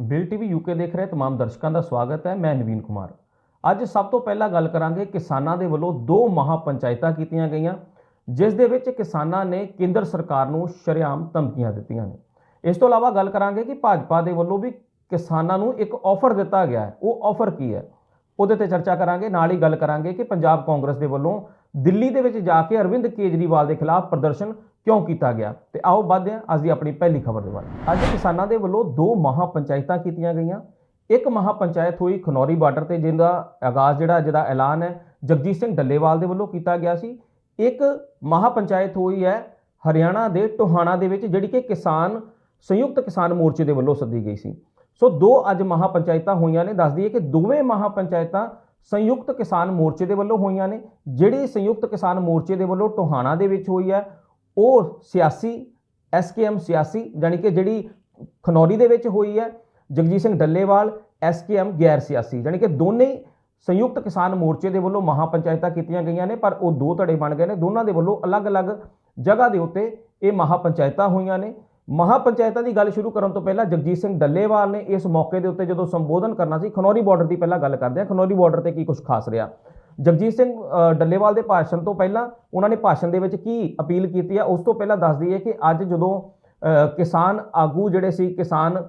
Bill TV UK ਦੇਖ ਰਹੇ तमाम ਦਰਸ਼ਕਾਂ ਦਾ ਸਵਾਗਤ ਹੈ ਮੈਂ ਨਵੀਨ ਕੁਮਾਰ ਅੱਜ ਸਭ ਤੋਂ ਪਹਿਲਾਂ ਗੱਲ ਕਰਾਂਗੇ ਕਿਸਾਨਾਂ ਦੇ ਵੱਲੋਂ ਦੋ ਮਹਾ ਪੰਚਾਇਤਾਂ ਕੀਤੀਆਂ ਗਈਆਂ ਜਿਸ ਦੇ ਵਿੱਚ ਕਿਸਾਨਾਂ ਨੇ ਕੇਂਦਰ ਸਰਕਾਰ ਨੂੰ ਸ਼ਰੇਆਮ ਧਮਕੀਆਂ ਦਿੱਤੀਆਂ ਨੇ ਇਸ ਤੋਂ ਇਲਾਵਾ ਗੱਲ ਕਰਾਂਗੇ ਕਿ ਭਾਜਪਾ ਦੇ ਵੱਲੋਂ ਵੀ ਕਿਸਾਨਾਂ ਨੂੰ ਇੱਕ ਆਫਰ ਦਿੱਤਾ ਗਿਆ ਹੈ ਉਹ ਆਫਰ ਕੀ ਹੈ ਉਹਦੇ ਤੇ ਚਰਚਾ ਕਰਾਂਗੇ ਨਾਲ ਹੀ ਗੱਲ ਕਰਾਂਗੇ ਕਿ ਪੰਜਾਬ ਕਾਂਗਰਸ ਦੇ ਵੱਲੋਂ ਦਿੱਲੀ ਦੇ ਵਿੱਚ ਜਾ ਕੇ ਅਰਵਿੰਦ ਕੇਜਰੀਵਾਲ ਦੇ ਖਿਲਾਫ ਪ੍ਰਦਰਸ਼ਨ ਕਿਉਂ ਕੀਤਾ ਗਿਆ? ਤੇ ਆਓ ਵਧਦੇ ਹਾਂ ਅੱਜ ਦੀ ਆਪਣੀ ਪਹਿਲੀ ਖਬਰ ਦੇ ਵੱਲ। ਅੱਜ ਕਿਸਾਨਾਂ ਦੇ ਵੱਲੋਂ ਦੋ ਮਹਾ ਪੰਚਾਇਤਾਂ ਕੀਤੀਆਂ ਗਈਆਂ। ਇੱਕ ਮਹਾ ਪੰਚਾਇਤ ਹੋਈ ਖਨੌਰੀ ਬਾਰਡਰ ਤੇ, ਜਿਹਦਾ ਆਗਾਜ਼ ਜਿਹੜਾ, ਜਿਹਦਾ ਐਲਾਨ ਹੈ, ਜਗਜੀਤ ਸਿੰਘ ਡੱਲੇਵਾਲ ਦੇ ਵੱਲੋਂ ਕੀਤਾ ਗਿਆ ਸੀ। ਇੱਕ ਮਹਾ ਪੰਚਾਇਤ ਹੋਈ ਹੈ ਹਰਿਆਣਾ ਦੇ ਟੋਹਾਣਾ ਦੇ ਵਿੱਚ, ਜਿਹੜੀ ਕਿ ਕਿਸਾਨ, ਸੰਯੁਕਤ ਕਿਸਾਨ ਮੋਰਚੇ ਦੇ ਵੱਲੋਂ ਸੱਦੀ ਗਈ ਸੀ। ਸੋ ਦੋ ਅੱਜ ਮਹਾ ਪੰਚਾਇਤਾਂ ਹੋਈਆਂ ਨੇ। ਦੱਸਦੀ ਹੈ ਕਿ ਦੋਵੇਂ ਮਹਾ ਪੰਚਾਇਤਾਂ ਸੰਯੁਕਤ ਕਿਸਾਨ ਮੋਰਚੇ ਦੇ ਵੱਲੋਂ ਹੋਈਆਂ ਨੇ। ਜਿਹੜੀ ਸੰਯੁਕਤ ਕਿਸਾਨ ਮੋਰਚੇ ਦੇ ਵੱਲੋਂ ਟੋਹਾਣਾ ਦੇ ਵਿੱਚ ਹੋਈ ਹੈ ਉਹ ਸਿਆਸੀ ਐਸਕੇਐਮ ਸਿਆਸੀ ਯਾਨੀ ਕਿ ਜਿਹੜੀ ਖਨੌਰੀ ਦੇ ਵਿੱਚ ਹੋਈ ਹੈ, ਜਗਜੀਤ ਸਿੰਘ ਡੱਲੇਵਾਲ ਐਸਕੇਐਮ ਗੈਰ ਸਿਆਸੀ ਯਾਨੀ ਕਿ ਦੋਨੇ ਸੰਯੁਕਤ ਕਿਸਾਨ ਮੋਰਚੇ ਦੇ ਵੱਲੋਂ ਮਹਾ ਪੰਚਾਇਤਾਂ ਕੀਤੀਆਂ ਗਈਆਂ ਨੇ, ਪਰ ਉਹ ਦੋ ਧੜੇ ਬਣ ਗਏ ਨੇ, ਦੋਨਾਂ ਦੇ ਵੱਲੋਂ ਅਲੱਗ-ਅਲੱਗ ਜਗ੍ਹਾ ਦੇ ਉੱਤੇ ਇਹ ਮਹਾ ਪੰਚਾਇਤਾਂ ਹੋਈਆਂ ਨੇ। ਮਹਾ ਪੰਚਾਇਤਾਂ ਦੀ ਗੱਲ ਸ਼ੁਰੂ ਕਰਨ ਤੋਂ ਪਹਿਲਾਂ ਜਗਜੀਤ ਸਿੰਘ ਡੱਲੇਵਾਲ ਨੇ ਇਸ ਮੌਕੇ ਦੇ ਉੱਤੇ ਜਦੋਂ ਸੰਬੋਧਨ ਕਰਨਾ ਸੀ, ਖਨੌਰੀ ਬਾਰਡਰ ਦੀ ਪਹਿਲਾਂ ਗੱਲ ਕਰਦੇ ਹਾਂ, ਖਨੌਰੀ ਬਾਰਡਰ ਤੇ ਕੀ ਕੁਝ ਖਾਸ ਰਿਹਾ। ਜਗਜੀਤ ਸਿੰਘ ਡੱਲੇਵਾਲ ਦੇ ਭਾਸ਼ਣ ਤੋਂ ਪਹਿਲਾਂ ਉਹਨਾਂ ਨੇ ਭਾਸ਼ਣ ਦੇ ਵਿੱਚ ਕੀ ਅਪੀਲ ਕੀਤੀ ਹੈ ਉਸ ਤੋਂ ਪਹਿਲਾਂ ਦੱਸ ਦਈਏ ਕਿ ਅੱਜ ਜਦੋਂ ਕਿਸਾਨ ਆਗੂ ਜਿਹੜੇ ਸੀ, ਕਿਸਾਨ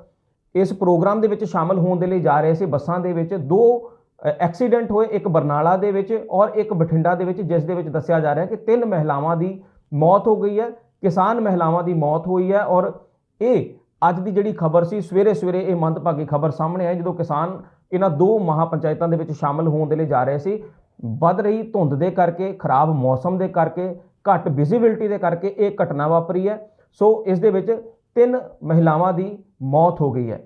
ਇਸ ਪ੍ਰੋਗਰਾਮ ਦੇ ਵਿੱਚ ਸ਼ਾਮਲ ਹੋਣ ਦੇ ਲਈ ਜਾ ਰਹੇ ਸੀ, ਬੱਸਾਂ ਦੇ ਵਿੱਚ, ਦੋ ਐਕਸੀਡੈਂਟ ਹੋਏ, ਇੱਕ ਬਰਨਾਲਾ ਦੇ ਵਿੱਚ ਔਰ ਇੱਕ ਬਠਿੰਡਾ ਦੇ ਵਿੱਚ, ਜਿਸ ਦੇ ਵਿੱਚ ਦੱਸਿਆ ਜਾ ਰਿਹਾ ਕਿ ਤਿੰਨ ਮਹਿਲਾਵਾਂ ਦੀ ਮੌਤ ਹੋ ਗਈ ਹੈ, ਕਿਸਾਨ ਮਹਿਲਾਵਾਂ ਦੀ ਮੌਤ ਹੋਈ ਹੈ ਔਰ ਇਹ ਅੱਜ ਦੀ ਜਿਹੜੀ ਖਬਰ ਸੀ ਸਵੇਰੇ ਸਵੇਰੇ ਇਹ ਮੰਦਭਾਗੀ ਖਬਰ ਸਾਹਮਣੇ ਆਈ ਜਦੋਂ ਕਿਸਾਨ ਇਹਨਾਂ ਦੋ ਮਹਾ ਪੰਚਾਇਤਾਂ ਦੇ ਵਿੱਚ ਸ਼ਾਮਲ ਹੋਣ ਦੇ ਲਈ ਜਾ ਰਹੇ ਸੀ। ਵੱਧ ਰਹੀ ਧੁੰਦ ਦੇ ਕਰਕੇ, ਖਰਾਬ ਮੌਸਮ ਦੇ ਕਰਕੇ, ਘੱਟ ਵਿਜ਼ਿਬਿਲਟੀ ਦੇ ਕਰਕੇ ਇਹ ਘਟਨਾ ਵਾਪਰੀ ਹੈ। ਸੋ ਇਸ ਦੇ ਵਿੱਚ ਤਿੰਨ ਮਹਿਲਾਵਾਂ ਦੀ ਮੌਤ ਹੋ ਗਈ ਹੈ।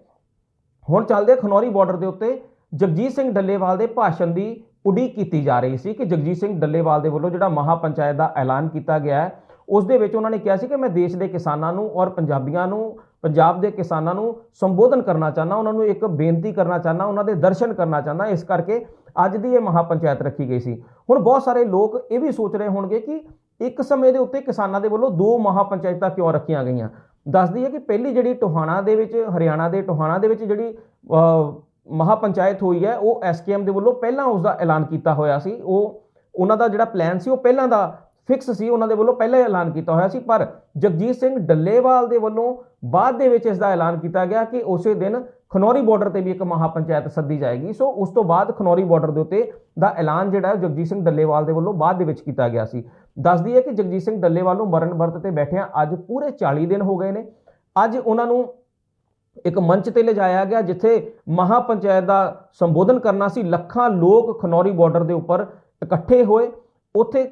ਹੁਣ ਚੱਲਦੇ ਖਨੌਰੀ ਬਾਰਡਰ ਦੇ ਉੱਤੇ, ਜਗਜੀਤ ਸਿੰਘ ਡੱਲੇਵਾਲ ਦੇ ਭਾਸ਼ਣ ਦੀ ਉਡੀਕ ਕੀਤੀ ਜਾ ਰਹੀ ਸੀ ਕਿ ਜਗਜੀਤ ਸਿੰਘ ਡੱਲੇਵਾਲ ਦੇ ਵੱਲੋਂ ਜਿਹੜਾ ਮਹਾ ਪੰਚਾਇਤ ਦਾ ਐਲਾਨ ਕੀਤਾ ਗਿਆ ਹੈ, ਉਸ ਦੇ ਵਿੱਚ ਉਹਨਾਂ ਨੇ ਕਿਹਾ ਸੀ ਕਿ ਮੈਂ ਦੇਸ਼ ਦੇ ਕਿਸਾਨਾਂ ਨੂੰ ਔਰ ਪੰਜਾਬੀਆਂ ਨੂੰ, ਪੰਜਾਬ ਦੇ ਕਿਸਾਨਾਂ ਨੂੰ ਸੰਬੋਧਨ ਕਰਨਾ ਚਾਹੁੰਦਾ, ਉਹਨਾਂ ਨੂੰ ਇੱਕ ਬੇਨਤੀ ਕਰਨਾ ਚਾਹੁੰਦਾ, ਉਹਨਾਂ ਦੇ ਦਰਸ਼ਨ ਕਰਨਾ ਚਾਹੁੰਦਾ। ਇਸ ਕਰਕੇ ਅੱਜ ਦੀ ਇਹ ਮਹਾ ਪੰਚਾਇਤ ਰੱਖੀ ਗਈ ਸੀ। ਹੁਣ ਬਹੁਤ ਸਾਰੇ ਲੋਕ ਇਹ ਵੀ ਸੋਚ ਰਹੇ ਹੋਣਗੇ ਕਿ ਇੱਕ ਸਮੇਂ ਦੇ ਉੱਤੇ ਕਿਸਾਨਾਂ ਦੇ ਵੱਲੋਂ ਦੋ ਮਹਾ ਪੰਚਾਇਤਾਂ ਕਿਉਂ ਰੱਖੀਆਂ ਗਈਆਂ? ਦੱਸਦੀ ਹੈ ਕਿ ਪਹਿਲੀ ਜਿਹੜੀ ਟੋਹਾਣਾ ਦੇ ਵਿੱਚ ਹਰਿਆਣਾ ਦੇ ਟੋਹਾਣਾ ਦੇ ਵਿੱਚ ਜਿਹੜੀ ਅ, ਮਹਾ ਪੰਚਾਇਤ ਹੋਈ ਹੈ ਉਹ ਐਸਕੇਐਮ ਦੇ ਵੱਲੋਂ ਪਹਿਲਾਂ ਉਸ ਦਾ ਐਲਾਨ ਕੀਤਾ ਹੋਇਆ ਸੀ। ਉਹ ਉਹਨਾਂ ਦਾ ਜਿਹੜਾ ਪਲਾਨ ਸੀ ਉਹ ਪਹਿਲਾਂ ਦਾ ਫਿਕਸ ਸੀ, ਉਹਨਾਂ ਦੇ ਵੱਲੋਂ ਪਹਿਲਾਂ ਐਲਾਨ ਕੀਤਾ ਹੋਇਆ ਸੀ, ਪਰ ਜਗਜੀਤ ਸਿੰਘ ਡੱਲੇਵਾਲ ਦੇ ਵੱਲੋਂ ਬਾਅਦ ਦੇ ਵਿੱਚ ਇਸ ਦਾ ਐਲਾਨ ਕੀਤਾ ਗਿਆ ਕਿ ਉਸੇ ਦਿਨ ਖਨੌਰੀ ਬਾਰਡਰ ਤੇ ਵੀ ਇੱਕ ਮਹਾ ਪੰਚਾਇਤ ਸੱਦੀ ਜਾਏਗੀ। ਸੋ ਉਸ ਤੋਂ ਬਾਅਦ ਖਨੌਰੀ ਬਾਰਡਰ ਦੇ ਉੱਤੇ ਦਾ ਐਲਾਨ ਜਿਹੜਾ ਜਗਜੀਤ ਸਿੰਘ ਡੱਲੇਵਾਲ ਦੇ ਵੱਲੋਂ ਬਾਅਦ ਦੇ ਵਿੱਚ ਕੀਤਾ ਗਿਆ ਸੀ। ਦੱਸਦੀ ਹੈ ਕਿ ਜਗਜੀਤ ਸਿੰਘ ਡੱਲੇਵਾਲ ਨੂੰ ਮਰਨ ਵਰਤ ਤੇ ਬੈਠਿਆਂ ਅੱਜ ਪੂਰੇ 40 ਦਿਨ ਹੋ ਗਏ ਨੇ। ਅੱਜ ਉਹਨਾਂ ਨੂੰ ਇੱਕ ਮੰਚ ਤੇ ਲਿਜਾਇਆ ਗਿਆ, ਜਿੱਥੇ ਮਹਾ ਪੰਚਾਇਤ ਦਾ ਸੰਬੋਧਨ ਕਰਨਾ ਸੀ। ਲੱਖਾਂ ਲੋਕ ਖਨੌਰੀ ਬਾਰਡਰ ਦੇ ਉੱਪਰ ਇਕੱਠੇ ਹੋਏ। ਉੱਥੇ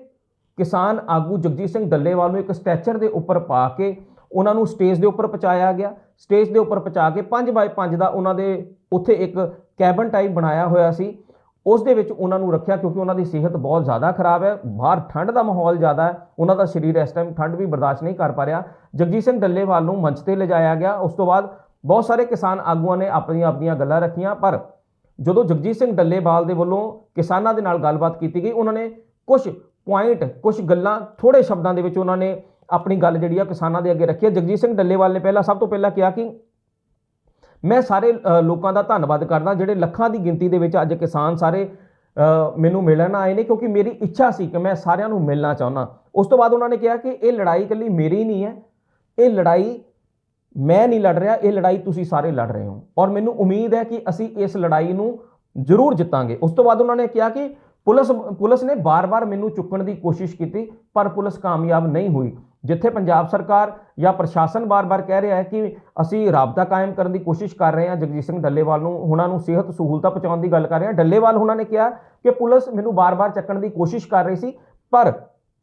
ਕਿਸਾਨ ਆਗੂ ਜਗਜੀਤ ਸਿੰਘ ਡੱਲੇਵਾਲ ਨੂੰ ਇੱਕ ਸਟੈਚਰ ਦੇ ਉੱਪਰ ਪਾ ਕੇ ਉਹਨਾਂ ਨੂੰ ਸਟੇਜ ਦੇ ਉੱਪਰ ਪਹੁੰਚਾਇਆ ਗਿਆ। ਸਟੇਜ ਦੇ ਉੱਪਰ ਪਹੁੰਚਾ ਕੇ 5x5 ਦਾ ਉਹਨਾਂ ਦੇ ਉੱਥੇ ਇੱਕ ਕੈਬਨ ਟਾਈਪ ਬਣਾਇਆ ਹੋਇਆ ਸੀ। ਉਸ ਦੇ ਵਿੱਚ ਉਹਨਾਂ ਨੂੰ ਰੱਖਿਆ ਕਿਉਂਕਿ ਉਹਨਾਂ ਦੀ ਸਿਹਤ ਬਹੁਤ ਜ਼ਿਆਦਾ ਖਰਾਬ ਹੈ। ਬਾਹਰ ਠੰਡ ਦਾ ਮਾਹੌਲ ਜ਼ਿਆਦਾ ਹੈ। ਉਹਨਾਂ ਦਾ ਸਰੀਰ ਇਸ ਟਾਈਮ ਠੰਡ ਵੀ ਬਰਦਾਸ਼ਤ ਨਹੀਂ ਕਰ ਪਾ ਰਿਹਾ। ਜਗਜੀਤ ਸਿੰਘ ਡੱਲੇਵਾਲ ਨੂੰ ਮੰਚ ਤੇ ਲਿਜਾਇਆ ਗਿਆ। ਉਸ ਤੋਂ ਬਾਅਦ ਬਹੁਤ ਸਾਰੇ ਕਿਸਾਨ ਆਗੂਆਂ ਨੇ ਆਪਣੀਆਂ ਆਪਣੀਆਂ ਗੱਲਾਂ ਰੱਖੀਆਂ, ਪਰ ਜਦੋਂ ਜਗਜੀਤ ਸਿੰਘ ਡੱਲੇਵਾਲ ਦੇ ਵੱਲੋਂ ਕਿਸਾਨਾਂ ਦੇ ਨਾਲ ਗੱਲਬਾਤ ਕੀਤੀ ਗਈ, ਉਹਨਾਂ ਨੇ ਕੁਝ ਪੁਆਇੰਟ ਕੁਝ ਗੱਲਾਂ ਥੋੜੇ ਸ਼ਬਦਾਂ ਦੇ ਵਿੱਚ ਉਹਨਾਂ ਨੇ ਆਪਣੀ ਗੱਲ ਜਿਹੜੀ ਆ ਕਿਸਾਨਾਂ ਦੇ ਅੱਗੇ ਰੱਖੀ ਹੈ ਜਗਜੀਤ ਸਿੰਘ ਡੱਲੇਵਾਲ ਨੇ ਪਹਿਲਾਂ ਸਭ ਤੋਂ ਪਹਿਲਾਂ ਕਿਹਾ ਕਿ ਮੈਂ ਸਾਰੇ ਲੋਕਾਂ ਦਾ ਧੰਨਵਾਦ ਕਰਦਾ, ਜਿਹੜੇ ਲੱਖਾਂ ਦੀ ਗਿਣਤੀ ਦੇ ਵਿੱਚ ਅੱਜ ਕਿਸਾਨ ਸਾਰੇ ਮੈਨੂੰ ਮਿਲਣ ਆਏ ਨੇ, ਕਿਉਂਕਿ ਮੇਰੀ ਇੱਛਾ ਸੀ ਕਿ ਮੈਂ ਸਾਰਿਆਂ ਨੂੰ ਮਿਲਣਾ ਚਾਹੁੰਦਾ। ਉਸ ਤੋਂ ਬਾਅਦ ਉਹਨਾਂ ਨੇ ਕਿਹਾ ਕਿ ਇਹ ਲੜਾਈ ਇਕੱਲੀ ਮੇਰੀ ਨਹੀਂ ਹੈ। ਇਹ ਲੜਾਈ ਮੈਂ ਨਹੀਂ ਲੜ ਰਿਹਾ, ਇਹ ਲੜਾਈ ਤੁਸੀਂ ਸਾਰੇ ਲੜ ਰਹੇ ਹੋ। ਔਰ ਮੈਨੂੰ ਉਮੀਦ ਹੈ ਕਿ ਅਸੀਂ ਇਸ ਲੜਾਈ ਨੂੰ ਜ਼ਰੂਰ ਜਿੱਤਾਂਗੇ। ਉਸ ਤੋਂ ਬਾਅਦ ਉਹਨਾਂ ਨੇ ਕਿਹਾ ਕਿ ਪੁਲਿਸ ਪੁਲਿਸ ਨੇ ਬਾਰ-ਬਾਰ ਮੈਨੂੰ ਚੁੱਕਣ ਦੀ ਕੋਸ਼ਿਸ਼ ਕੀਤੀ, ਪਰ ਪੁਲਿਸ ਕਾਮਯਾਬ ਨਹੀਂ ਹੋਈ। ਜਿੱਥੇ ਪੰਜਾਬ ਸਰਕਾਰ ਜਾਂ ਪ੍ਰਸ਼ਾਸਨ ਬਾਰ-ਬਾਰ ਕਹਿ ਰਿਹਾ ਹੈ ਕਿ ਅਸੀਂ ਰਾਬਤਾ ਕਾਇਮ ਕਰਨ ਦੀ ਕੋਸ਼ਿਸ਼ ਕਰ ਰਹੇ ਹਾਂ, ਜਗਜੀਤ ਸਿੰਘ ਡੱਲੇਵਾਲ ਨੂੰ, ਉਹਨਾਂ ਨੂੰ ਸਿਹਤ ਸਹੂਲਤਾਂ ਪਹੁੰਚਾਉਣ ਦੀ ਗੱਲ ਕਰ ਰਹੇ ਹਾਂ। ਡੱਲੇਵਾਲ ਉਹਨਾਂ ਨੇ ਕਿਹਾ ਕਿ ਪੁਲਿਸ ਮੈਨੂੰ ਬਾਰ-ਬਾਰ ਚੱਕਣ ਦੀ ਕੋਸ਼ਿਸ਼ ਕਰ ਰਹੀ ਸੀ, ਪਰ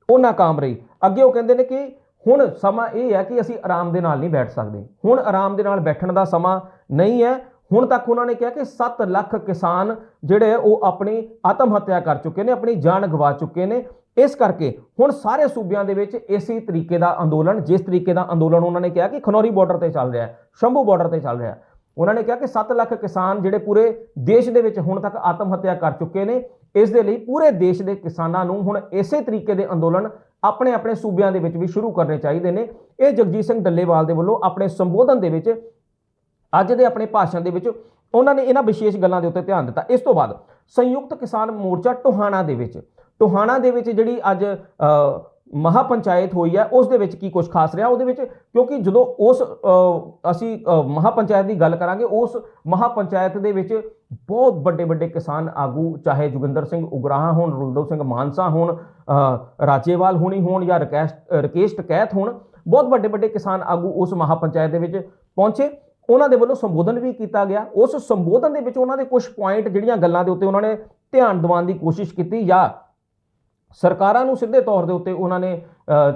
ਉਹ ਨਾਕਾਮ ਰਹੀ। ਅੱਗੇ ਉਹ ਕਹਿੰਦੇ ਨੇ ਕਿ ਹੁਣ ਸਮਾਂ ਇਹ ਹੈ ਕਿ ਅਸੀਂ ਆਰਾਮ ਦੇ ਨਾਲ ਨਹੀਂ ਬੈਠ ਸਕਦੇ। ਹੁਣ ਆਰਾਮ ਦੇ ਨਾਲ ਬੈਠਣ ਦਾ ਸਮਾਂ ਨਹੀਂ ਹੈ। ਹੁਣ ਤੱਕ ਉਹਨਾਂ ਨੇ ਕਿਹਾ ਕਿ 7 ਲੱਖ ਕਿਸਾਨ ਜਿਹੜੇ ਉਹ ਆਪਣੀ ਆਤਮ ਹੱਤਿਆ ਕਰ ਚੁੱਕੇ ਨੇ, ਆਪਣੀ ਜਾਨ ਗਵਾ ਚੁੱਕੇ ਨੇ। ਇਸ ਕਰਕੇ ਹੁਣ ਸਾਰੇ ਸੂਬਿਆਂ ਦੇ ਵਿੱਚ ਇਸੇ ਤਰੀਕੇ ਦਾ ਅੰਦੋਲਨ, ਜਿਸ ਤਰੀਕੇ ਦਾ ਅੰਦੋਲਨ ਉਹਨਾਂ ਨੇ ਕਿਹਾ ਕਿ ਖਨੌਰੀ ਬਾਰਡਰ ਤੇ ਚੱਲ ਰਿਹਾ ਹੈ, ਸ਼ੰਭੂ ਬਾਰਡਰ ਤੇ ਚੱਲ ਰਿਹਾ ਹੈ। ਉਹਨਾਂ ਨੇ ਕਿਹਾ ਕਿ 7 ਲੱਖ ਕਿਸਾਨ ਜਿਹੜੇ ਪੂਰੇ ਦੇਸ਼ ਦੇ ਵਿੱਚ ਹੁਣ ਤੱਕ ਆਤਮ ਹੱਤਿਆ ਕਰ ਚੁੱਕੇ ਨੇ, ਇਸ ਦੇ ਲਈ ਪੂਰੇ ਦੇਸ਼ ਦੇ ਕਿਸਾਨਾਂ ਨੂੰ ਹੁਣ ਇਸੇ ਤਰੀਕੇ ਦੇ ਅੰਦੋਲਨ ਆਪਣੇ ਆਪਣੇ ਸੂਬਿਆਂ ਦੇ ਵਿੱਚ ਵੀ ਸ਼ੁਰੂ ਕਰਨੇ ਚਾਹੀਦੇ ਨੇ। ਇਹ ਜਗਜੀਤ ਸਿੰਘ ਡੱਲੇਵਾਲ ਦੇ ਵੱਲੋਂ ਆਪਣੇ ਸੰਬੋਧਨ ਦੇ ਵਿੱਚ ਅੱਜ ਦੇ ਆਪਣੇ ਭਾਸ਼ਣ ਦੇ ਵਿੱਚ ਉਹਨਾਂ ਨੇ ਇਹਨਾਂ ਵਿਸ਼ੇਸ਼ ਗੱਲਾਂ ਦੇ ਉੱਤੇ ਧਿਆਨ ਦਿੱਤਾ। ਇਸ ਤੋਂ ਬਾਅਦ ਸੰਯੁਕਤ ਕਿਸਾਨ ਮੋਰਚਾ ਟੋਹਾਣਾ ਦੇ ਵਿੱਚ ਟੋਹਾਣਾ ਦੇ ਵਿੱਚ ਜਿਹੜੀ ਅੱਜ ਅ, ਮਹਾਪੰਚਾਇਤ ਹੋਈ ਹੈ ਉਸ ਦੇ ਵਿੱਚ ਕੀ ਕੁਝ ਖਾਸ ਰਿਹਾ? ਉਹਦੇ ਵਿੱਚ ਕਿਉਂਕਿ ਜਦੋਂ ਉਸ ਅਸੀਂ ਅ, ਮਹਾਪੰਚਾਇਤ ਦੀ ਗੱਲ ਕਰਾਂਗੇ ਉਸ ਮਹਾਪੰਚਾਇਤ ਦੇ ਵਿੱਚ ਬਹੁਤ ਵੱਡੇ ਵੱਡੇ ਕਿਸਾਨ ਆਗੂ ਚਾਹੇ ਜੋਗਿੰਦਰ ਸਿੰਘ ਉਗਰਾਹਾਂ ਹੋਣ ਰੁਲਦਵ ਸਿੰਘ ਮਾਨਸਾ ਹੋਣ ਰਾਜੇਵਾਲ ਹੋਣੀ ਹੋਣ ਜਾਂ ਰਕੇਸ਼ ਰਕੇਸ਼ ਟਕੈਤ ਹੋਣ ਬਹੁਤ ਵੱਡੇ ਵੱਡੇ ਕਿਸਾਨ ਆਗੂ ਉਸ ਮਹਾਪੰਚਾਇਤ ਦੇ ਵਿੱਚ ਪਹੁੰਚੇ। ਉਹਨਾਂ ਦੇ ਵੱਲੋਂ ਸੰਬੋਧਨ ਵੀ ਕੀਤਾ ਗਿਆ। ਉਸ ਸੰਬੋਧਨ ਦੇ ਵਿੱਚ ਉਹਨਾਂ ਦੇ ਕੁਝ ਪੁਆਇੰਟ ਜਿਹੜੀਆਂ ਗੱਲਾਂ ਦੇ ਉੱਤੇ ਉਹਨਾਂ ਨੇ ਧਿਆਨ ਦਿਵਾਉਣ ਦੀ ਕੋਸ਼ਿਸ਼ ਕੀਤੀ ਜਾਂ ਸਰਕਾਰਾਂ ਨੂੰ ਸਿੱਧੇ ਤੌਰ ਦੇ ਉੱਤੇ ਉਹਨਾਂ ਨੇ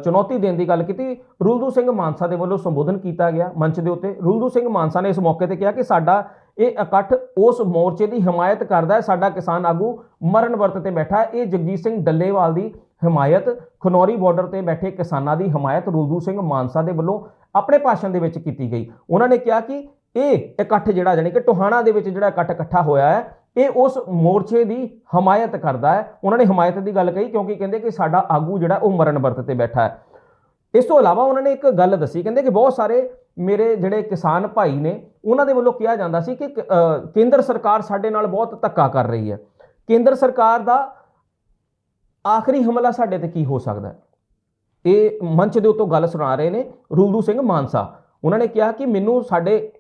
ਚੁਣੌਤੀ ਦੇਣ ਦੀ ਗੱਲ ਕੀਤੀ, ਰੁਲਦੂ ਸਿੰਘ ਮਾਨਸਾ ਦੇ ਵੱਲੋਂ ਸੰਬੋਧਨ ਕੀਤਾ ਗਿਆ ਮੰਚ ਦੇ ਉੱਤੇ। ਰੁਲਦੂ ਸਿੰਘ ਮਾਨਸਾ ਨੇ ਇਸ ਮੌਕੇ ਤੇ ਕਿਹਾ ਕਿ ਸਾਡਾ ਇਹ ਇਕੱਠ ਉਸ ਮੋਰਚੇ ਦੀ ਹਮਾਇਤ ਕਰਦਾ ਹੈ, ਸਾਡਾ ਕਿਸਾਨ ਆਗੂ ਮਰਨ ਵਰਤ ਤੇ ਬੈਠਾ ਇਹ ਜਗਜੀਤ ਸਿੰਘ ਡੱਲੇਵਾਲ ਦੀ ਹਮਾਇਤ ਖਨੌਰੀ ਬਾਰਡਰ ਤੇ ਬੈਠੇ ਕਿਸਾਨਾਂ ਦੀ ਹਮਾਇਤ ਰੁਲਦੂ ਸਿੰਘ ਮਾਨਸਾ ਦੇ ਵੱਲੋਂ ਆਪਣੇ ਭਾਸ਼ਣ ਦੇ ਵਿੱਚ ਕੀਤੀ ਗਈ। ਉਹਨਾਂ ਨੇ ਕਿਹਾ ਕਿ ਇਹ ਇਕੱਠ ਜਿਹੜਾ ਜਾਨੀ ਕਿ ਟੋਹਾਣਾ ਦੇ ਵਿੱਚ ਜਿਹੜਾ ਇਕੱਠ ਇਕੱਠਾ ਹੋਇਆ ਹੈ, ਇਹ ਉਸ ਮੋਰਚੇ ਦੀ ਹਮਾਇਤ ਕਰਦਾ ਹੈ। ਉਹਨਾਂ ਨੇ ਹਮਾਇਤ ਦੀ ਗੱਲ ਕਹੀ ਕਿਉਂਕਿ ਕਹਿੰਦੇ ਕਿ ਸਾਡਾ ਆਗੂ ਜਿਹੜਾ ਉਹ ਮਰਨ ਵਰਤ ਤੇ ਬੈਠਾ ਹੈ। ਇਸ ਤੋਂ ਇਲਾਵਾ ਉਹਨਾਂ ਨੇ ਇੱਕ ਗੱਲ ਦੱਸੀ, ਕਹਿੰਦੇ ਕਿ ਬਹੁਤ ਸਾਰੇ ਮੇਰੇ ਜਿਹੜੇ ਕਿਸਾਨ ਭਾਈ ਨੇ, ਉਹਨਾਂ ਦੇ ਵੱਲੋਂ ਕਿਹਾ ਜਾਂਦਾ ਸੀ ਕਿ ਕੇਂਦਰ ਸਰਕਾਰ ਸਾਡੇ ਨਾਲ ਬਹੁਤ ਧੱਕਾ ਕਰ ਰਹੀ ਹੈ। ਕੇਂਦਰ ਸਰਕਾਰ ਦਾ ਆਖਰੀ ਹਮਲਾ ਸਾਡੇ ਤੇ ਕੀ ਹੋ ਸਕਦਾ ਇਹ ਮੰਚ ਦੇ ਉੱਤੋਂ ਗੱਲ ਸੁਣਾ ਰਹੇ ਨੇ ਰੁਲਦੂ ਸਿੰਘ ਮਾਨਸਾ। ਉਹਨਾਂ ਨੇ ਕਿਹਾ ਕਿ ਮੈਨੂੰ ਸਾਡੇ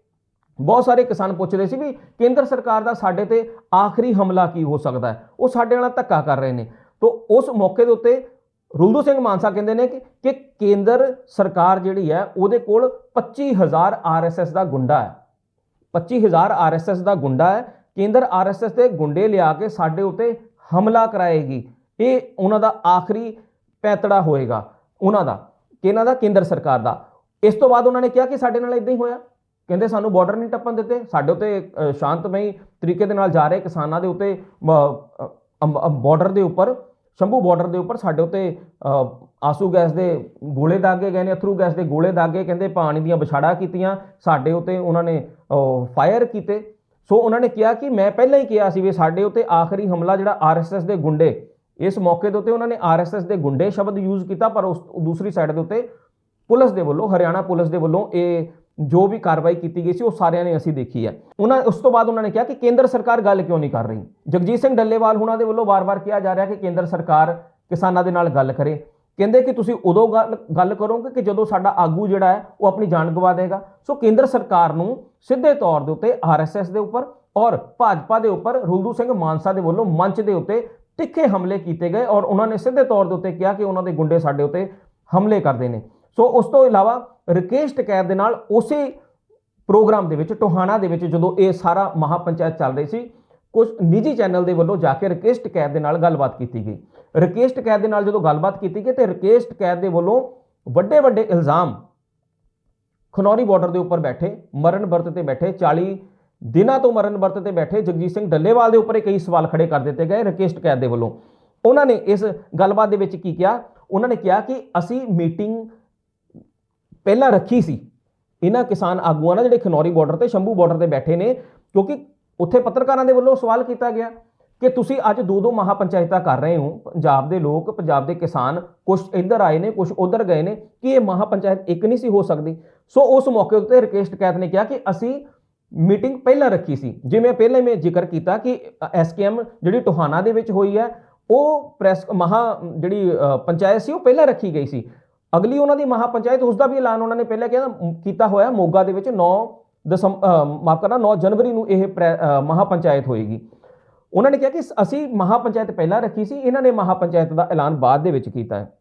ਬਹੁਤ ਸਾਰੇ ਕਿਸਾਨ ਪੁੱਛਦੇ ਸੀ ਵੀ ਕੇਂਦਰ ਸਰਕਾਰ ਦਾ ਸਾਡੇ ਤੇ ਆਖਰੀ ਹਮਲਾ ਕੀ ਹੋ ਸਕਦਾ ਹੈ? ਉਹ ਸਾਡੇ ਨਾਲ ਧੱਕਾ ਕਰ ਰਹੇ ਨੇ। ਤੋਂ ਉਸ ਮੌਕੇ ਦੇ ਉੱਤੇ ਰੁਲਦੂ ਸਿੰਘ ਮਾਨਸਾ ਕਹਿੰਦੇ ਨੇ ਕਿ ਕਿ ਕੇਂਦਰ ਸਰਕਾਰ ਜਿਹੜੀ ਹੈ, ਉਹਦੇ ਕੋਲ 25000 ਆਰਐਸਐਸ ਦਾ ਗੁੰਡਾ ਹੈ। 25000 ਆਰਐਸਐਸ ਦਾ ਗੁੰਡਾ ਹੈ। ਕੇਂਦਰ ਆਰਐਸਐਸ ਦੇ ਗੁੰਡੇ ਲਿਆ ਕੇ ਸਾਡੇ ਉੱਤੇ ਹਮਲਾ ਕਰਾਏਗੀ। ਇਹ ਉਹਨਾਂ ਦਾ ਆਖਰੀ ਪੈਤੜਾ ਹੋਏਗਾ, ਉਹਨਾਂ ਦਾ, ਕਿ ਇਹਨਾਂ ਦਾ ਕੇਂਦਰ ਸਰਕਾਰ ਦਾ। ਇਸ ਤੋਂ ਬਾਅਦ ਉਹਨਾਂ ਨੇ ਕਿਹਾ ਕਿ ਸਾਡੇ ਨਾਲ ਇਦਾਂ ਹੀ ਹੋਇਆ। ਕਹਿੰਦੇ ਸਾਨੂੰ ਬਾਰਡਰ ਨਹੀਂ ਟੱਪਣ ਦਿੱਤੇ, ਸਾਡੇ ਉੱਤੇ ਸ਼ਾਂਤਮਈ ਤਰੀਕੇ ਦੇ ਨਾਲ ਜਾ ਰਹੇ ਕਿਸਾਨਾਂ ਦੇ ਉੱਤੇ ਬਾਰਡਰ ਦੇ ਉੱਪਰ, ਸ਼ੰਭੂ ਬਾਰਡਰ ਦੇ ਉੱਪਰ ਸਾਡੇ ਉੱਤੇ ਆਸੂ ਗੈਸ ਦੇ ਗੋਲੇ ਦਾਗੇ ਗਏ ਨੇ, ਅਥਰੂ ਗੈਸ ਦੇ ਗੋਲੇ ਦਾਗੇ, ਕਹਿੰਦੇ ਪਾਣੀ ਦੀਆਂ ਵਿਛਾੜਾ ਕੀਤੀਆਂ, ਸਾਡੇ ਉੱਤੇ ਉਹਨਾਂ ਨੇ ਫਾਇਰ ਕੀਤੇ। ਸੋ ਉਹਨਾਂ ਨੇ ਕਿਹਾ ਕਿ ਮੈਂ ਪਹਿਲਾਂ ਹੀ ਕਿਹਾ ਸੀ ਵੀ ਸਾਡੇ ਉੱਤੇ ਆਖਰੀ ਹਮਲਾ ਜਿਹੜਾ ਆਰਐਸਐਸ ਦੇ ਗੁੰਡੇ ਇਸ ਮੌਕੇ ਦੇ ਉੱਤੇ ਉਹਨਾਂ ਨੇ ਆਰਐਸਐਸ ਦੇ ਗੁੰਡੇ ਸ਼ਬਦ ਯੂਜ਼ ਕੀਤਾ, ਪਰ ਉਸ ਦੂਸਰੀ ਸਾਈਡ ਦੇ ਉੱਤੇ ਪੁਲਿਸ ਦੇ ਵੱਲੋਂ, ਹਰਿਆਣਾ ਪੁਲਿਸ ਦੇ ਵੱਲੋਂ ਇਹ ਜੋ ਵੀ ਕਾਰਵਾਈ ਕੀਤੀ ਗਈ ਸੀ, ਉਹ ਸਾਰਿਆਂ ਨੇ ਅਸੀਂ ਦੇਖੀ ਹੈ। ਉਹਨਾਂ, ਉਸ ਤੋਂ ਬਾਅਦ ਉਹਨਾਂ ਨੇ ਕਿਹਾ ਕਿ ਕੇਂਦਰ ਸਰਕਾਰ ਗੱਲ ਕਿਉਂ ਨਹੀਂ ਕਰ ਰਹੀ? ਜਗਜੀਤ ਸਿੰਘ ਡੱਲੇਵਾਲ ਹੁਣਾਂ ਦੇ ਵੱਲੋਂ ਵਾਰ-ਵਾਰ ਕਿਹਾ ਜਾ ਰਿਹਾ ਕਿ ਕੇਂਦਰ ਸਰਕਾਰ ਕਿਸਾਨਾਂ ਦੇ ਨਾਲ ਗੱਲ ਕਰੇ। ਕਹਿੰਦੇ ਕਿ ਤੁਸੀਂ ਉਦੋਂ ਗੱਲ ਗੱਲ ਕਰੋਗੇ ਕਿ ਜਦੋਂ ਸਾਡਾ ਆਗੂ ਜਿਹੜਾ ਹੈ, ਉਹ ਆਪਣੀ ਜਾਨ ਗਵਾ ਦੇਗਾ। ਸੋ ਕੇਂਦਰ ਸਰਕਾਰ ਨੂੰ ਸਿੱਧੇ ਤੌਰ ਦੇ ਉੱਤੇ ਆਰਐਸਐਸ ਦੇ ਉੱਪਰ ਔਰ ਭਾਜਪਾ ਦੇ ਉੱਪਰ ਰੁਲਦੂ ਸਿੰਘ ਮਾਨਸਾ ਦੇ ਵੱਲੋਂ ਮੰਚ ਦੇ ਉੱਤੇ ਤਿੱਖੇ ਹਮਲੇ ਕੀਤੇ ਗਏ ਔਰ ਉਹਨਾਂ ਨੇ ਸਿੱਧੇ ਤੌਰ ਦੇ ਉੱਤੇ ਕਿਹਾ ਕਿ ਉਹਨਾਂ ਦੇ ਗੁੰਡੇ ਸਾਡੇ ਉੱਤੇ ਹਮਲੇ ਕਰਦੇ ਨੇ। ਸੋ ਉਸ ਤੋਂ ਇਲਾਵਾ ਰਕੇਸ਼ ਟਕੈਤ ਦੇ ਨਾਲ ਉਸੇ ਪ੍ਰੋਗਰਾਮ ਦੇ ਵਿੱਚ, ਟੋਹਾਣਾ ਦੇ ਵਿੱਚ ਜਦੋਂ ਇਹ ਸਾਰਾ ਮਹਾਪੰਚਾਇਤ ਚੱਲ ਰਹੀ ਸੀ, ਕੁਝ ਨਿੱਜੀ ਚੈਨਲ ਦੇ ਵੱਲੋਂ ਜਾ ਕੇ ਰਕੇਸ਼ ਟਕੈਤ ਦੇ ਨਾਲ ਗੱਲਬਾਤ ਕੀਤੀ ਗਈ। ਰਕੇਸ਼ ਟਕੈਤ ਦੇ ਨਾਲ ਜਦੋਂ ਗੱਲਬਾਤ ਕੀਤੀ ਗਈ ਤੇ ਰਕੇਸ਼ ਟਕੈਤ ਦੇ ਵੱਲੋਂ ਵੱਡੇ ਵੱਡੇ ਇਲਜ਼ਾਮ ਖਨੌਰੀ ਬਾਰਡਰ ਦੇ ਉੱਪਰ ਬੈਠੇ, ਮਰਨ ਵਰਤ ਤੇ ਬੈਠੇ 40 ਦਿਨਾਂ ਤੋਂ ਮਰਨ ਵਰਤ ਤੇ ਬੈਠੇ ਜਗਜੀਤ ਸਿੰਘ ਡੱਲੇਵਾਲ ਦੇ ਉੱਪਰ ਕਈ ਸਵਾਲ ਖੜੇ ਕਰ ਦਿੱਤੇ ਗਏ ਰਕੇਸ਼ ਟਕੈਤ ਦੇ ਵੱਲੋਂ। ਉਹਨਾਂ ਨੇ ਇਸ ਗੱਲਬਾਤ ਦੇ ਵਿੱਚ ਕੀ ਕਿਹਾ? ਉਹਨਾਂ ਨੇ ਕਿਹਾ ਕਿ ਅਸੀਂ ਮੀਟਿੰਗ ਪਹਿਲਾਂ ਰੱਖੀ ਸੀ। ਇਹਨਾਂ ਕਿਸਾਨ ਆਗੂਆਂ ਨਾਲ ਜਿਹੜੇ ਖਨੌਰੀ ਬਾਰਡਰ ਤੇ, ਸ਼ੰਭੂ ਬਾਰਡਰ ਤੇ ਬੈਠੇ ਨੇ, ਕਿਉਂਕਿ ਉੱਥੇ ਪੱਤਰਕਾਰਾਂ ਦੇ ਵੱਲੋਂ ਸਵਾਲ ਕੀਤਾ ਗਿਆ ਕਿ ਤੁਸੀਂ ਅੱਜ ਦੋ ਦੋ ਮਹਾਪੰਚਾਇਤਾਂ ਕਰ ਰਹੇ ਹੋ, ਪੰਜਾਬ ਦੇ ਲੋਕ, ਪੰਜਾਬ ਦੇ ਕਿਸਾਨ ਕੁਝ ਇੱਧਰ ਆਏ ਨੇ ਕੁਝ ਉੱਧਰ ਗਏ ਨੇ, ਕਿ ਇਹ ਮਹਾਪੰਚਾਇਤ ਇੱਕ ਨਹੀਂ ਸੀ ਹੋ ਸਕਦੀ? ਸੋ ਉਸ ਮੌਕੇ ਉੱਤੇ ਰਕੇਸ਼ ਟਕੈਤ ਨੇ ਕਿਹਾ ਕਿ ਅਸੀਂ ਮੀਟਿੰਗ ਪਹਿਲਾਂ ਰੱਖੀ ਸੀ। ਜਿਵੇਂ ਪਹਿਲਾਂ ਹੀ ਮੈਂ ਜ਼ਿਕਰ ਕੀਤਾ ਕਿ ਐਸਕੇਐਮ ਜਿਹੜੀ ਟੋਹਾਨਾ ਦੇ ਵਿੱਚ ਹੋਈ ਹੈ ਉਹ ਪ੍ਰੈਸ ਮਹਾ ਜਿਹੜੀ ਪੰਚਾਇਤ ਸੀ ਉਹ ਪਹਿਲਾਂ ਰੱਖੀ ਗਈ ਸੀ। ਅਗਲੀ ਉਹਨਾਂ ਦੀ ਮਹਾਪੰਚਾਇਤ ਉਸ ਦਾ ਵੀ ਐਲਾਨ ਉਹਨਾਂ ਨੇ ਪਹਿਲਾਂ ਕਿਹਾ ਕੀਤਾ ਹੋਇਆ ਮੋਗਾ ਦੇ ਵਿੱਚ 9 ਦਸੰਬਰ ਮਾਫ ਕਰਨਾ 9 ਜਨਵਰੀ ਨੂੰ ਇਹ ਪ੍ਰੈ- ਅ, ਮਹਾਪੰਚਾਇਤ ਹੋਏਗੀ। ਉਹਨਾਂ ਨੇ ਕਿਹਾ ਕਿ ਅਸੀਂ ਮਹਾਪੰਚਾਇਤ ਪਹਿਲਾਂ ਰੱਖੀ ਸੀ ਇਹਨਾਂ ਨੇ ਮਹਾਪੰਚਾਇਤ ਦਾ ਐਲਾਨ ਬਾਅਦ ਦੇ ਵਿੱਚ ਕੀਤਾ ਹੈ।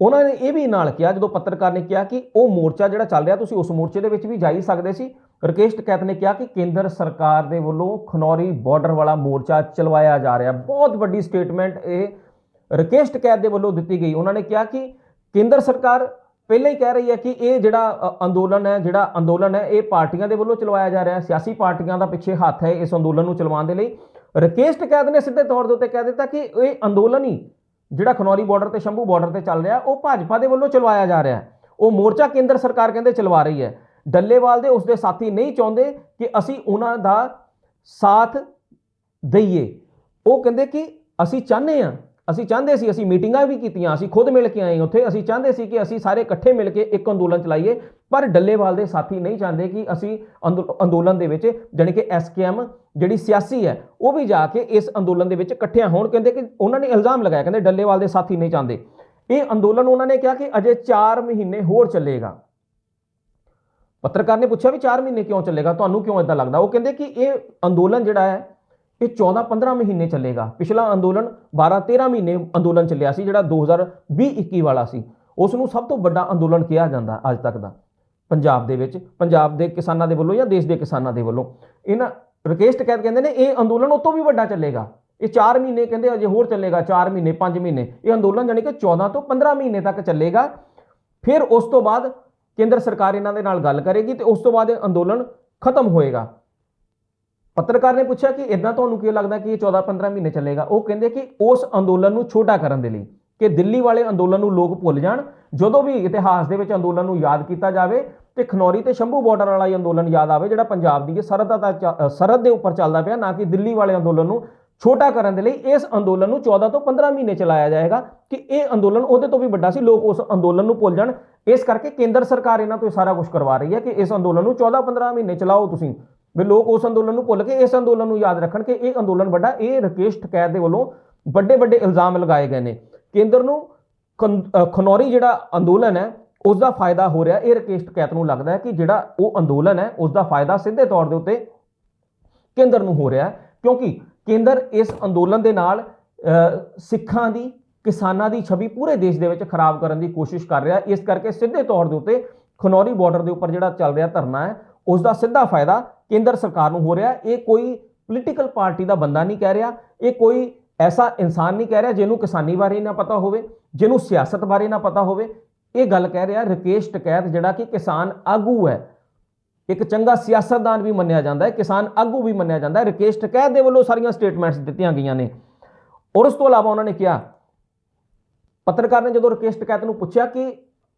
ਉਹਨਾਂ ਨੇ ਇਹ ਵੀ ਨਾਲ ਕਿਹਾ, ਜਦੋਂ ਪੱਤਰਕਾਰ ਨੇ ਕਿਹਾ ਕਿ ਉਹ ਮੋਰਚਾ ਜਿਹੜਾ ਚੱਲ ਰਿਹਾ, ਤੁਸੀਂ ਉਸ ਮੋਰਚੇ ਦੇ ਵਿੱਚ ਵੀ ਜਾ ਹੀ ਸਕਦੇ ਸੀ। ਰਕੇਸ਼ ਟਕੈਤ ਨੇ ਕਿਹਾ ਕਿ ਕੇਂਦਰ ਸਰਕਾਰ ਦੇ ਵੱਲੋਂ ਖਨੌਰੀ ਬਾਰਡਰ ਵਾਲਾ ਮੋਰਚਾ ਚਲਵਾਇਆ ਜਾ ਰਿਹਾ। ਬਹੁਤ ਵੱਡੀ ਸਟੇਟਮੈਂਟ ਇਹ ਰਕੇਸ਼ ਟਕੈਤ ਦੇ ਵੱਲੋਂ ਦਿੱਤੀ ਗਈ। ਉਹਨਾਂ ਨੇ ਕਿਹਾ ਕਿ ਕੇਂਦਰ ਸਰਕਾਰ ਪਹਿਲਾਂ ਹੀ ਕਹਿ ਰਹੀ ਹੈ ਕਿ ਇਹ ਜਿਹੜਾ ਅੰਦੋਲਨ ਹੈ, ਜਿਹੜਾ ਅੰਦੋਲਨ ਹੈ, ਇਹ ਪਾਰਟੀਆਂ ਦੇ ਵੱਲੋਂ ਚਲਵਾਇਆ ਜਾ ਰਿਹਾ ਹੈ। ਸਿਆਸੀ ਪਾਰਟੀਆਂ ਦਾ ਪਿੱਛੇ ਹੱਥ ਹੈ ਇਸ ਅੰਦੋਲਨ ਨੂੰ ਚਲਵਾਉਣ ਦੇ ਲਈ। ਰਕੇਸ਼ ਟਕੈਤ ਨੇ ਸਿੱਧੇ ਤੌਰ ਦੇ ਉੱਤੇ ਕਹਿ ਦਿੱਤਾ ਕਿ ਇਹ ਅੰਦੋਲਨ ਹੀ ਜਿਹੜਾ ਖਨੌਰੀ ਬਾਰਡਰ ਤੇ ਸ਼ੰਭੂ ਬਾਰਡਰ ਤੇ ਚੱਲ ਰਿਹਾ, ਉਹ ਭਾਜਪਾ ਦੇ ਵੱਲੋਂ ਚਲਵਾਇਆ ਜਾ ਰਿਹਾ ਹੈ। ਉਹ ਮੋਰਚਾ ਕੇਂਦਰ ਸਰਕਾਰ ਕਹਿੰਦੇ ਚਲਵਾ ਰਹੀ ਹੈ। ਡੱਲੇਵਾਲ ਦੇ ਉਸਦੇ ਸਾਥੀ ਨਹੀਂ ਚਾਹੁੰਦੇ ਕਿ ਅਸੀਂ ਉਹਨਾਂ ਦਾ ਸਾਥ ਦਈਏ। ਉਹ ਕਹਿੰਦੇ ਕਿ ਅਸੀਂ ਚਾਹੁੰਦੇ ਆ ਅਸੀਂ ਚਾਹੁੰਦੇ ਸੀ, ਅਸੀਂ ਮੀਟਿੰਗਾਂ ਵੀ ਕੀਤੀਆਂ, ਅਸੀਂ ਖੁਦ ਮਿਲ ਕੇ ਆਏ ਉੱਥੇ, ਅਸੀਂ ਚਾਹੁੰਦੇ ਸੀ ਕਿ ਅਸੀਂ ਸਾਰੇ ਇਕੱਠੇ ਮਿਲ ਕੇ ਇੱਕ ਅੰਦੋਲਨ ਚਲਾਈਏ। ਪਰ ਡੱਲੇਵਾਲ ਦੇ ਸਾਥੀ ਨਹੀਂ ਚਾਹੁੰਦੇ ਕਿ ਅਸੀਂ ਅੰਦੋ- ਅੰਦੋਲਨ ਦੇ ਵਿੱਚ ਜਾਣੀ ਕਿ ਐਸਕੇਐਮ ਜਿਹੜੀ ਸਿਆਸੀ ਹੈ, ਉਹ ਵੀ ਜਾ ਕੇ ਇਸ ਅੰਦੋਲਨ ਦੇ ਵਿੱਚ ਇਕੱਠਿਆਂ ਹੋਣ। ਕਹਿੰਦੇ ਕਿ ਉਹਨਾਂ ਨੇ ਇਲਜ਼ਾਮ ਲਗਾਇਆ, ਕਹਿੰਦੇ ਡੱਲੇਵਾਲ ਦੇ ਸਾਥੀ ਨਹੀਂ ਚਾਹੁੰਦੇ। ਇਹ ਅੰਦੋਲਨ ਉਹਨਾਂ ਨੇ ਕਿਹਾ ਕਿ ਅਜੇ 4 ਮਹੀਨੇ ਹੋਰ ਚੱਲੇਗਾ। ਪੱਤਰਕਾਰ ਨੇ ਪੁੱਛਿਆ ਵੀ 4 ਮਹੀਨੇ ਕਿਉਂ ਚੱਲੇਗਾ? ਤੁਹਾਨੂੰ ਕਿਉਂ ਇਦਾਂ ਲੱਗਦਾ? ਉਹ ਕਹਿੰਦੇ ਕਿ ਇਹ ਅੰਦੋਲਨ ਜਿਹੜਾ ਹੈ, ਇਹ 14-15 ਮਹੀਨੇ ਚੱਲੇਗਾ। ਪਿਛਲਾ ਅੰਦੋਲਨ 12-13 ਮਹੀਨੇ ਅੰਦੋਲਨ ਚੱਲਿਆ ਸੀ, ਜਿਹੜਾ 2020-21 ਵਾਲਾ ਸੀ। ਉਸ ਨੂੰ ਸਭ ਤੋਂ ਵੱਡਾ ਅੰਦੋਲਨ ਕਿਹਾ ਜਾਂਦਾ ਅੱਜ ਤੱਕ ਦਾ। ਪੰਜਾਬ ਦੇ ਵਿੱਚ, ਪੰਜਾਬ ਦੇ ਕਿਸਾਨਾਂ ਦੇ ਵੱਲੋਂ ਜਾਂ ਦੇਸ਼ ਦੇ ਕਿਸਾਨਾਂ ਦੇ ਵੱਲੋਂ। ਇਹਨਾਂ ਰਕੇਸ਼ ਟਕੈਤ ਕਹਿੰਦੇ ਨੇ, ਇਹ ਅੰਦੋਲਨ ਉਹ ਤੋਂ ਵੀ ਵੱਡਾ ਚੱਲੇਗਾ। ਇਹ 4 ਮਹੀਨੇ ਕਹਿੰਦੇ ਅਜੇ ਹੋਰ ਚੱਲੇਗਾ 4 ਮਹੀਨੇ 5 ਮਹੀਨੇ। ਇਹ ਅੰਦੋਲਨ ਜਾਨੀ ਕਿ 14 ਤੋਂ 15 ਮਹੀਨੇ ਤੱਕ ਚੱਲੇਗਾ। ਫਿਰ ਉਸ ਤੋਂ ਬਾਅਦ ਕੇਂਦਰ ਸਰਕਾਰ ਇਹਨਾਂ ਦੇ ਨਾਲ ਗੱਲ ਕਰੇਗੀ ਤੇ ਉਸ ਤੋਂ ਬਾਅਦ ਇਹ ਅੰਦੋਲਨ ਖਤਮ ਹੋਏਗਾ। ਪੱਤਰਕਾਰ ਨੇ ਪੁੱਛਿਆ ਕਿ ਇਦਾਂ ਤੁਹਾਨੂੰ ਕਿਉਂ ਲੱਗਦਾ ਕਿ ਇਹ 14-15 ਮਹੀਨੇ ਚੱਲੇਗਾ? ਉਹ ਕਹਿੰਦੇ ਕਿ ਉਸ ਅੰਦੋਲਨ ਨੂੰ ਛੋਟਾ ਕਰਨ ਦੇ ਲਈ। ਕਿ ਦਿੱਲੀ ਵਾਲੇ ਅੰਦੋਲਨ ਨੂੰ ਲੋਕ ਭੁੱਲ ਜਾਣ, ਜਦੋਂ ਵੀ ਇਤਿਹਾਸ ਦੇ ਵਿੱਚ ਅੰਦੋਲਨ ਨੂੰ ਯਾਦ ਕੀਤਾ ਜਾਵੇ ਤੇ ਖਨੌਰੀ ਤੇ ਸ਼ੰਭੂ ਬਾਰਡਰ ਵਾਲਾ ਹੀ ਅੰਦੋਲਨ ਯਾਦ ਆਵੇ, ਜਿਹੜਾ ਪੰਜਾਬ ਦੀ ਸਰਹੱਦ ਦਾ ਚ- ਸਰਹੱਦ ਦੇ ਉੱਪਰ ਚੱਲਦਾ ਪਿਆ, ਨਾ ਕਿ ਦਿੱਲੀ ਵਾਲੇ ਅੰਦੋਲਨ ਨੂੰ ਛੋਟਾ ਕਰਨ ਦੇ ਲਈ ਇਸ ਅੰਦੋਲਨ ਨੂੰ 14 ਤੋਂ 15 ਮਹੀਨੇ ਚਲਾਇਆ ਜਾਏਗਾ ਕਿ ਇਹ ਅੰਦੋਲਨ ਉਹਦੇ ਤੋਂ ਵੀ ਵੱਡਾ ਸੀ, ਲੋਕ ਉਸ ਅੰਦੋਲਨ ਨੂੰ ਭੁੱਲ ਜਾਣ। ਇਸ ਕਰਕੇ ਕੇਂਦਰ ਸਰਕਾਰ ਇਹਨਾਂ ਤੋਂ ਇਹ ਸਾਰਾ ਕੁਝ ਕਰਵਾ ਰਹੀ ਹੈ ਕਿ ਇਸ ਅੰਦੋਲਨ ਨੂੰ 14-15 ਮਹੀਨੇ ਚਲਾਓ ਤੁਸੀਂ। ਵੀ ਲੋਕ ਉਸ ਅੰਦੋਲਨ ਨੂੰ ਭੁੱਲ ਕੇ ਇਸ ਅੰਦੋਲਨ ਨੂੰ ਯਾਦ ਰੱਖਣ ਕਿ ਇਹ ਅੰਦੋਲਨ ਵੱਡਾ, ਇਹ ਰਕੇਸ਼ ਟਕੈਤ ਦੇ ਵੱਲੋਂ ਵੱਡੇ ਵੱਡੇ ਇਲਜ਼ਾਮ ਲਗਾਏ ਗਏ ਨੇ। ਕੇਂਦਰ ਨੂੰ ਖੰ- ਖਨੌਰੀ ਜਿਹੜਾ ਅੰਦੋਲਨ ਹੈ ਉਸ ਦਾ ਫਾਇਦਾ ਹੋ ਰਿਹਾ। ਇਹ ਰਕੇਸ਼ ਟਕੈਤ ਨੂੰ ਲੱਗਦਾ ਹੈ ਕਿ ਜਿਹੜਾ ਉਹ ਅੰਦੋਲਨ ਹੈ ਉਸ ਦਾ ਫਾਇਦਾ ਸਿੱਧੇ ਤੌਰ ਦੇ ਉੱਤੇ ਕੇਂਦਰ ਨੂੰ ਹੋ ਰਿਹਾ ਕਿਉਂਕਿ ਕੇਂਦਰ ਇਸ ਅੰਦੋਲਨ ਦੇ ਨਾਲ ਸਿੱਖਾਂ ਦੀ, ਕਿਸਾਨਾਂ ਦੀ ਛਵੀ ਪੂਰੇ ਦੇਸ਼ ਦੇ ਵਿੱਚ ਖਰਾਬ ਕਰਨ ਦੀ ਕੋਸ਼ਿਸ਼ ਕਰ ਰਿਹਾ ਇਸ ਕਰਕੇ ਸਿੱਧੇ ਤੌਰ ਦੇ ਉੱਤੇ ਖਨੌਰੀ ਬਾਰਡਰ ਦੇ ਉੱਪਰ ਜਿਹੜਾ ਚੱਲ ਰਿਹਾ ਧਰਨਾ ਹੈ ਉਸ ਦਾ ਸਿੱਧਾ ਫਾਇਦਾ ਕੇਂਦਰ ਸਰਕਾਰ ਨੂੰ ਹੋ ਰਿਹਾ ਇਹ ਕੋਈ ਪੋਲੀਟੀਕਲ ਪਾਰਟੀ ਦਾ ਬੰਦਾ ਨਹੀਂ ਕਹਿ ਰਿਹਾ। ਇਹ ਕੋਈ ਐਸਾ ਇਨਸਾਨ ਨਹੀਂ ਕਹਿ ਰਿਹਾ ਜਿਹਨੂੰ ਕਿਸਾਨੀ ਬਾਰੇ ਨਾ ਪਤਾ ਹੋਵੇ, ਜਿਹਨੂੰ ਸਿਆਸਤ ਬਾਰੇ ਨਾ ਪਤਾ ਹੋਵੇ। ਇਹ ਗੱਲ ਕਹਿ ਰਿਹਾ ਰਕੇਸ਼ ਟਕੈਤ, ਜਿਹੜਾ ਕਿ ਕਿਸਾਨ ਆਗੂ ਹੈ। ਇੱਕ ਚੰਗਾ ਸਿਆਸਤਦਾਨ ਵੀ ਮੰਨਿਆ ਜਾਂਦਾ ਹੈ, ਕਿਸਾਨ ਆਗੂ ਵੀ ਮੰਨਿਆ ਜਾਂਦਾ ਹੈ। ਰਕੇਸ਼ ਟਕੈਤ ਦੇ ਵੱਲੋਂ ਸਾਰੀਆਂ ਸਟੇਟਮੈਂਟਸ ਦਿੱਤੀਆਂ ਗਈਆਂ ਨੇ। ਔਰ ਉਸ ਤੋਂ ਇਲਾਵਾ ਉਹਨਾਂ ਨੇ ਕਿਹਾ, ਪੱਤਰਕਾਰ ਨੇ ਜਦੋਂ ਰਕੇਸ਼ ਟਕੈਤ ਨੂੰ ਪੁੱਛਿਆ ਕਿ